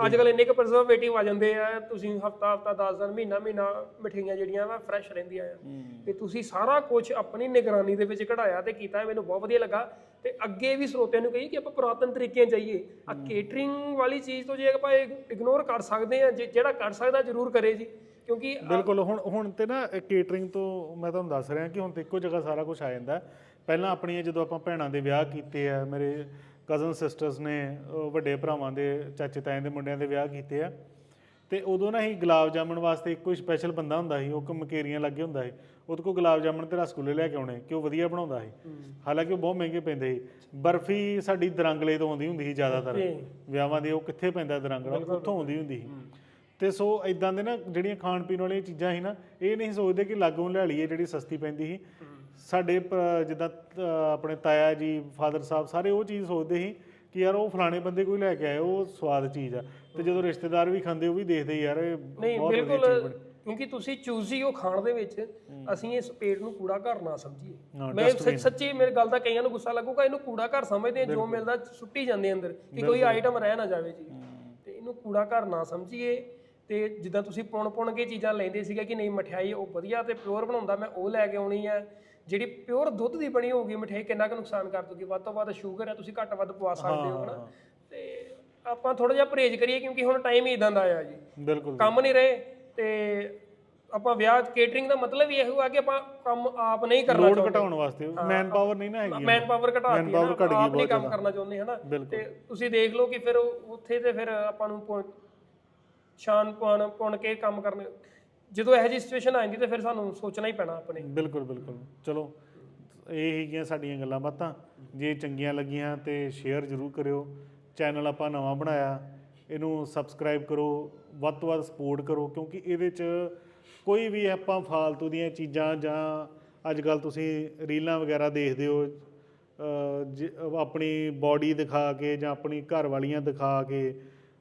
ਅੱਜ ਕੱਲ ਇੰਨੇ ਕੁ ਪ੍ਰੀਜ਼ਰਵੇਟਿਵ ਆ ਜਾਂਦੇ ਆ ਤੁਸੀਂ ਹਫਤਾ ਹਫਤਾ 10 ਦਿਨ ਮਹੀਨਾ ਮਹੀਨਾ ਮਠਿਆਈਆਂ ਜਿਹੜੀਆਂ ਵਾ ਫਰੈਸ਼ ਰਹਿੰਦੀਆਂ ਆ। ਤੇ ਤੁਸੀਂ ਸਾਰਾ ਕੁਝ ਆਪਣੀ ਨਿਗਰਾਨੀ ਦੇ ਵਿੱਚ ਕਢਾਇਆ ਤੇ ਕੀਤਾ ਮੈਨੂੰ ਬਹੁਤ ਵਧੀਆ ਲੱਗਾ। ਤੇ ਅੱਗੇ ਵੀ ਸਰੋਤਿਆਂ ਨੂੰ ਕਹੀ ਕਿ ਆਪਾਂ ਪੁਰਾਤਨ ਤਰੀਕਿਆਂ ਜਾਈਏ। ਆ ਕੇਟਰਿੰਗ ਵਾਲੀ ਚੀਜ਼ ਤੋਂ ਜੇ ਆਪਾਂ ਇਗਨੋਰ ਕਰ ਸਕਦੇ ਆ ਜਿਹੜਾ ਕਰ ਸਕਦਾ ਜ਼ਰੂਰ ਕਰੇ ਜੀ। ਕਿਉਂਕਿ ਬਿਲਕੁਲ ਹੁਣ ਹੁਣ ਤੇ ਨਾ ਕੇਟਰਿੰਗ ਤੋਂ ਮੈਂ ਤੁਹਾਨੂੰ ਦੱਸ ਰਿਹਾ ਕਿ ਹੁਣ ਤੇ ਇੱਕੋ ਜਗ੍ਹਾ ਸਾਰਾ ਕੁਝ ਆ ਜਾਂਦਾ। ਪਹਿਲਾਂ ਆਪਣੀਆਂ ਜਦੋਂ ਆਪਾਂ ਭੈਣਾਂ ਦੇ ਵਿਆਹ ਕੀਤੇ ਆ ਮੇਰੇ ਕਜ਼ਨ ਸਿਸਟਰਸ ਨੇ ਵੱਡੇ ਭਰਾਵਾਂ ਦੇ ਚਾਚੇ ਤਾਇਆਂ ਦੇ ਮੁੰਡਿਆਂ ਦੇ ਵਿਆਹ ਕੀਤੇ ਆ। ਤੇ ਉਦੋਂ ਨਾ ਹੀ ਗੁਲਾਬ ਜਾਮਣ ਵਾਸਤੇ ਇੱਕੋ ਹੀ ਸਪੈਸ਼ਲ ਬੰਦਾ ਹੁੰਦਾ ਸੀ ਉਹ ਕਮਕੇਰੀਆਂ ਲੱਗੇ ਹੁੰਦਾ ਸੀ। ਉਹਦੇ ਕੋਲ ਗੁਲਾਬ ਜਾਮਣ ਤੇ ਰਸਗੁੱਲੇ ਲੈ ਕੇ ਆਉਣੇ ਕਿ ਉਹ ਵਧੀਆ ਬਣਾਉਂਦਾ ਸੀ। ਹਾਲਾਂਕਿ ਉਹ ਬਹੁਤ ਮਹਿੰਗੇ ਪੈਂਦੇ ਸੀ। ਬਰਫੀ ਸਾਡੀ ਦਰੰਗਲੇ ਤੋਂ ਆਉਂਦੀ ਹੁੰਦੀ ਸੀ ਜ਼ਿਆਦਾਤਰ। ਵਿਆਹਾਂ ਦੀ ਉਹ ਕਿੱਥੇ ਪੈਂਦਾ ਦਰੰਗਲਾ ਉੱਥੋਂ ਆਉਂਦੀ ਹੁੰਦੀ ਸੀ। ਤੇ ਸੋ ਇਦਾਂ ਦੇ ਨਾ ਜਿਹੜੀਆਂ ਖਾਣ ਪੀਣ ਵਾਲੀਆਂ ਚੀਜ਼ਾਂ ਸੀ ਨਾ ਇਹ ਨਹੀਂ ਸੋਚਦੇ ਕਿ ਲਾਗੋਂ ਲੈ ਲਈਏ ਜਿਹੜੀ ਸਸਤੀ ਪੈਂਦੀ ਸੀ। ਸਾਡੇ ਪ- ਜਿੱਦਾਂ ਤ- ਆਪਣੇ ਤਾਇਆ ਜੀ ਫਾਦਰ ਸਾਹਿਬ ਸਾਰੇ ਉਹ ਚੀਜ਼ ਸੋਚਦੇ ਸੀ ਕਿ ਯਾਰ ਉਹ ਫਲਾਣੇ ਬੰਦੇ ਕੋਈ ਲੈ ਕੇ ਆਏ ਉਹ ਸਵਾਦ ਚੀਜ਼ ਆ। ਤੇ ਜਦੋਂ ਰਿਸ਼ਤੇਦਾਰ ਵੀ ਖਾਂਦੇ ਉਹ ਵੀ ਦੇਖਦੇ ਯਾਰ ਇਹ ਨਹੀਂ ਬਹੁਤ ਵਧੀਆ ਚੀਜ਼ ਬਿਲਕੁਲ ਬਣੀ। ਕਿਉਂਕਿ ਤੁਸੀਂ ਚੂਜ਼ੀ ਉਹ ਖਾਣ ਦੇ ਵਿੱਚ ਅਸੀਂ ਇਸ ਪੇਟ ਨੂੰ ਕੂੜਾ ਘਰ ਨਾ ਸਮਝੀਏ। ਹਾਂ, ਮੈਂ ਸੱਚ- ਸੱਚੀ ਮੇਰੇ ਗੱਲ ਦਾ ਕਈਆਂ ਨੂੰ ਗੁੱਸਾ ਲੱਗੂਗਾ ਇਹਨੂੰ ਕੂੜਾ ਘਰ ਸਮਝਦੇ ਆ ਜੋ ਮਿਲਦਾ ਸੁੱਟੀ ਜਾਂਦੇ ਅੰਦਰ ਕਿ ਕੋਈ ਆਈਟਮ ਰਹਿ ਨਾ ਜਾਵੇ ਜੀ। ਤੇ ਇਹਨੂੰ ਕੂੜਾ ਘਰ ਨਾ ਸਮਝੀਏ ਤੇ ਜਿੱਦਾਂ ਤੁਸੀਂ ਪੁਣ ਪੁਣ ਕੇ ਚੀਜ਼ਾਂ ਲੈਂਦੇ ਸੀਗੇ ਕਿ ਨਹੀਂ ਮਠਿਆਈ ਉਹ ਵਧੀਆ ਤੇ ਪਿਓਰ ਬਣਾਉਂਦਾ ਮੈਂ ਉਹ ਲੈ ਕੇ ਆਉਣੀ ਆ। ਜਿਹੜੀ ਪਿਓਰ ਦੁੱਧ ਦੀ ਬਣੀ ਹੋਊਗੀ ਮਠਿਆਈ ਕਿੰਨਾ ਕੁ ਨੁਕਸਾਨ ਕਰ ਦੂਗੀ ਵੱਧ ਤੋਂ ਵੱਧ ਸ਼ੂਗਰ ਹੈ ਤੁਸੀਂ ਘੱਟ ਵੱਧ ਪਵਾ ਸਕਦੇ ਹੋ ਹਨਾ? ਤੇ ਆਪਾਂ ਥੋੜਾ ਜਿਹਾ ਪਰਹੇਜ਼ ਕਰੀਏ ਕਿਉਂਕਿ ਹੁਣ ਟਾਈਮ ਹੀ ਇਦਾਂ ਦਾ ਆਇਆ ਜੀ। ਬਿਲਕੁਲ ਕੰਮ ਨਹੀਂ ਰਹੇ ਤੇ ਆਪਾਂ ਵਿਆਹ ਕੇਟਰਿੰਗ ਦਾ ਮਤਲਬ ਇਹ ਹੋਇਆ ਕਿ ਆਪਾਂ ਕੰਮ ਆਪ ਨਹੀਂ ਕਰਨਾ ਲੋਡ ਘਟਾਉਣ ਵਾਸਤੇ। ਮੈਨ ਪਾਵਰ ਨਹੀਂ ਨਾ ਹੈਗੀ ਮੈਨ ਪਾਵਰ ਘਟਾਤੀ ਹੈ ਆਪ ਨਹੀਂ ਕੰਮ ਕਰਨਾ ਚਾਹੁੰਦੇ ਹਨਾ। ਤੇ ਤੁਸੀਂ ਦੇਖ ਲਓ ਕਿ ਫਿਰ ਉੱਥੇ ਤੇ ਫਿਰ ਆਪਾਂ ਨੂੰ ਸ਼ਾਨ ਪੁਣ ਪੁਣ ਕੇ ਕੰਮ ਕਰਨੇ। ਜਦੋਂ ਇਹੋ ਜਿਹੀ ਸਿਚੁਏਸ਼ਨ ਆ ਜਾਂਦੀ ਤੇ ਫਿਰ ਸਾਨੂੰ ਸੋਚਣਾ ਹੀ ਪੈਣਾ ਆਪਣੇ। ਬਿਲਕੁਲ ਬਿਲਕੁਲ। ਚਲੋ, ਇਹ ਹੈਗੀਆਂ ਸਾਡੀਆਂ ਗੱਲਾਂ ਬਾਤਾਂ। ਜੇ ਚੰਗੀਆਂ ਲੱਗੀਆਂ ਤੇ ਸ਼ੇਅਰ ਜ਼ਰੂਰ ਕਰਿਓ। ਚੈਨਲ ਆਪਾਂ ਨਵਾਂ ਬਣਾਇਆ। ਇਹਨੂੰ ਸਬਸਕ੍ਰਾਈਬ ਕਰੋ। ਵੱਧ ਤੋਂ ਵੱਧ ਸਪੋਰਟ ਕਰੋ, ਕਿਉਂਕਿ ਇਹਦੇ 'ਚ ਕੋਈ ਵੀ ਆਪਾਂ ਫਾਲਤੂ ਦੀਆਂ ਚੀਜ਼ਾਂ ਜਾਂ ਅੱਜ ਕੱਲ ਤੁਸੀਂ ਰੀਲਾਂ ਵਗੈਰਾ ਦੇਖਦੇ ਹੋ ਜ- ਆਪਣੀ ਬਾਡੀ ਦਿਖਾ ਕੇ ਜਾਂ ਆਪਣੀ ਘਰ ਵਾਲੀਆਂ ਦਿਖਾ ਕੇ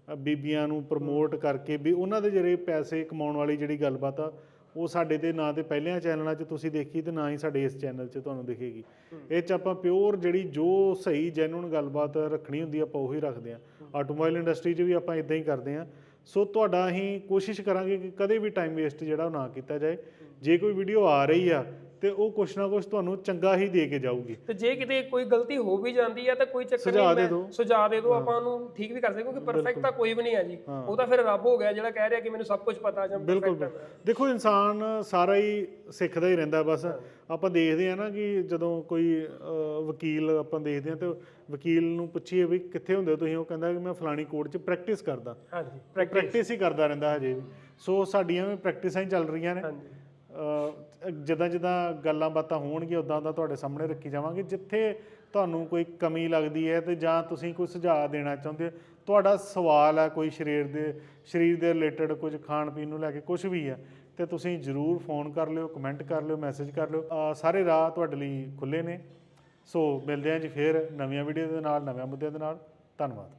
ਬੀਬੀਆਂ ਨੂੰ ਪ੍ਰਮੋਟ ਕਰਕੇ ਵੀ ਉਹਨਾਂ ਦੇ ਜਿਹੜੇ ਪੈਸੇ ਕਮਾਉਣ ਵਾਲੀ ਜਿਹੜੀ ਗੱਲਬਾਤ ਆ, ਉਹ ਸਾਡੇ ਤੇ ਨਾ ਤੇ ਪਹਿਲਿਆਂ ਚੈਨਲਾਂ 'ਚ ਤੁਸੀਂ ਦੇਖੀ ਤੇ ਨਾ ਹੀ ਸਾਡੇ ਇਸ ਚੈਨਲ 'ਚ ਤੁਹਾਨੂੰ ਦਿਖੇਗੀ। ਇਹ 'ਚ ਆਪਾਂ ਪਿਓਰ ਜਿਹੜੀ ਜੋ ਸਹੀ ਜੈਨੂਨ ਗੱਲਬਾਤ ਰੱਖਣੀ ਹੁੰਦੀ ਆਪਾਂ ਉਹੀ ਰੱਖਦੇ ਆ। ਆਟੋਮੋਬਾਈਲ ਇੰਡਸਟਰੀ 'ਚ ਵੀ ਆਪਾਂ ਇਦਾਂ ਹੀ ਕਰਦੇ ਆ। ਸੋ ਤੁਹਾਡਾ ਅਸੀਂ ਕੋਸ਼ਿਸ਼ ਕਰਾਂਗੇ ਕਿ ਕਦੇ ਵੀ ਟਾਈਮ ਵੇਸਟ ਜਿਹੜਾ ਉਹ ਨਾ ਕੀਤਾ ਜਾਏ। ਜੇ ਕੋਈ ਵੀਡੀਓ ਆ ਰਹੀ ਆ ਤੇ ਉਹ ਕੁਛ ਨਾ ਕੁਛ ਤੁਹਾਨੂੰ ਚੰਗਾ ਹੀ ਦੇ ਕੇ ਜਾਊਗੀ। ਤੇ ਜੇ ਕਿਤੇ ਕੋਈ ਗਲਤੀ ਹੋ ਵੀ ਜਾਂਦੀ ਹੈ ਤਾਂ ਕੋਈ ਚੱਕਰ ਸੁਝਾਅ ਦੇ ਮੈਂ- ਦਿਓ। ਸੁਝਾਅ ਦੇ ਦਿਓ ਆਪਾਂ ਉਹਨੂੰ ਠੀਕ ਵੀ ਕਰ ਸਕਦੇ ਕਿਉਂਕਿ ਪਰਫੈਕਟ ਤਾਂ ਕੋਈ ਵੀ ਨਹੀਂ ਹੈ ਜੀ। ਉਹ ਤਾਂ ਫਿਰ ਰੱਬ ਹੋ ਗਿਆ ਜਿਹੜਾ ਕਹਿ ਰਿਹਾ ਕਿ ਮੈਨੂੰ ਸਭ ਕੁਝ ਪਤਾ ਜਾਂ ਬਿਲਕੁਲ perfect। ਦੇਖੋ ਇਨਸਾਨ ਸਾਰਾ ਹੀ ਸਿੱਖਦਾ ਹੀ ਰਹਿੰਦਾ ਬਸ। ਆਪਾਂ ਦੇਖਦੇ ਆ ਨਾ ਕਿ ਜਦੋਂ ਕੋਈ ਅਹ, ਵਕੀਲ ਆਪਾਂ ਦੇਖਦੇ ਆ ਤੇ ਵਕੀਲ ਨੂੰ ਪੁੱਛੀਏ ਵੀ ਕਿੱਥੇ ਹੁੰਦੇ ਹੋ ਤੁਸੀਂ ਉਹ ਕਹਿੰਦਾ ਕਿ ਮੈਂ ਫਲਾਣੀ ਕੋਰਟ 'ਚ ਪ੍ਰੈਕਟਿਸ ਕਰਦਾ। ਹਾਂਜੀ ਪ੍ਰੈਕਟਿਸ ਹੀ ਕਰਦਾ ਰਹਿੰਦਾ ਹਜੇ ਵੀ। ਸੋ ਸਾਡੀਆਂ ਵੀ ਪ੍ਰੈਕਟਿਸਾਂ ਹੀ ਚੱਲ ਰਹੀਆਂ ਨੇ। ਹਾਂਜੀ। ਅਹ ਜਿੱਦਾਂ ਜਿੱਦਾਂ ਗੱਲਾਂ ਬਾਤਾਂ ਹੋਣਗੀਆਂ ਉਦਾਂ ਉਦਾਂ ਤੁਹਾਡੇ ਸਾਹਮਣੇ ਰੱਖੀ ਜਾਵਾਂਗੇ। ਜਿੱਥੇ ਤੁਹਾਨੂੰ ਕੋਈ ਕਮੀ ਲੱਗਦੀ ਹੈ ਤੇ ਜਾਂ ਤੁਸੀਂ ਕੋਈ ਸੁਝਾਅ ਦੇਣਾ ਚਾਹੁੰਦੇ ਹੋ, ਤੁਹਾਡਾ ਸਵਾਲ ਹੈ ਕੋਈ ਸਰੀਰ ਦੇ ਸਰੀਰ ਦੇ ਰਿਲੇਟਡ ਕੁਝ ਖਾਣ ਪੀਣ ਨੂੰ ਲੈ ਕੇ ਕੁਝ ਵੀ ਹੈ, ਤੇ ਤੁਸੀਂ ਜਰੂਰ ਫੋਨ ਕਰ ਲਿਓ, ਕਮੈਂਟ ਕਰ ਲਿਓ, ਮੈਸੇਜ ਕਰ ਲਿਓ। ਸਾਰੇ ਰਾਹ ਤੁਹਾਡੇ ਲਈ ਖੁੱਲੇ ਨੇ। ਸੋ ਮਿਲਦੇ ਹਾਂ ਜੀ ਫੇਰ ਨਵੀਆਂ ਵੀਡੀਓ ਦੇ ਨਾਲ ਨਵੇਂ ਮੁੱਦਿਆਂ ਦੇ ਨਾਲ। ਧੰਨਵਾਦ।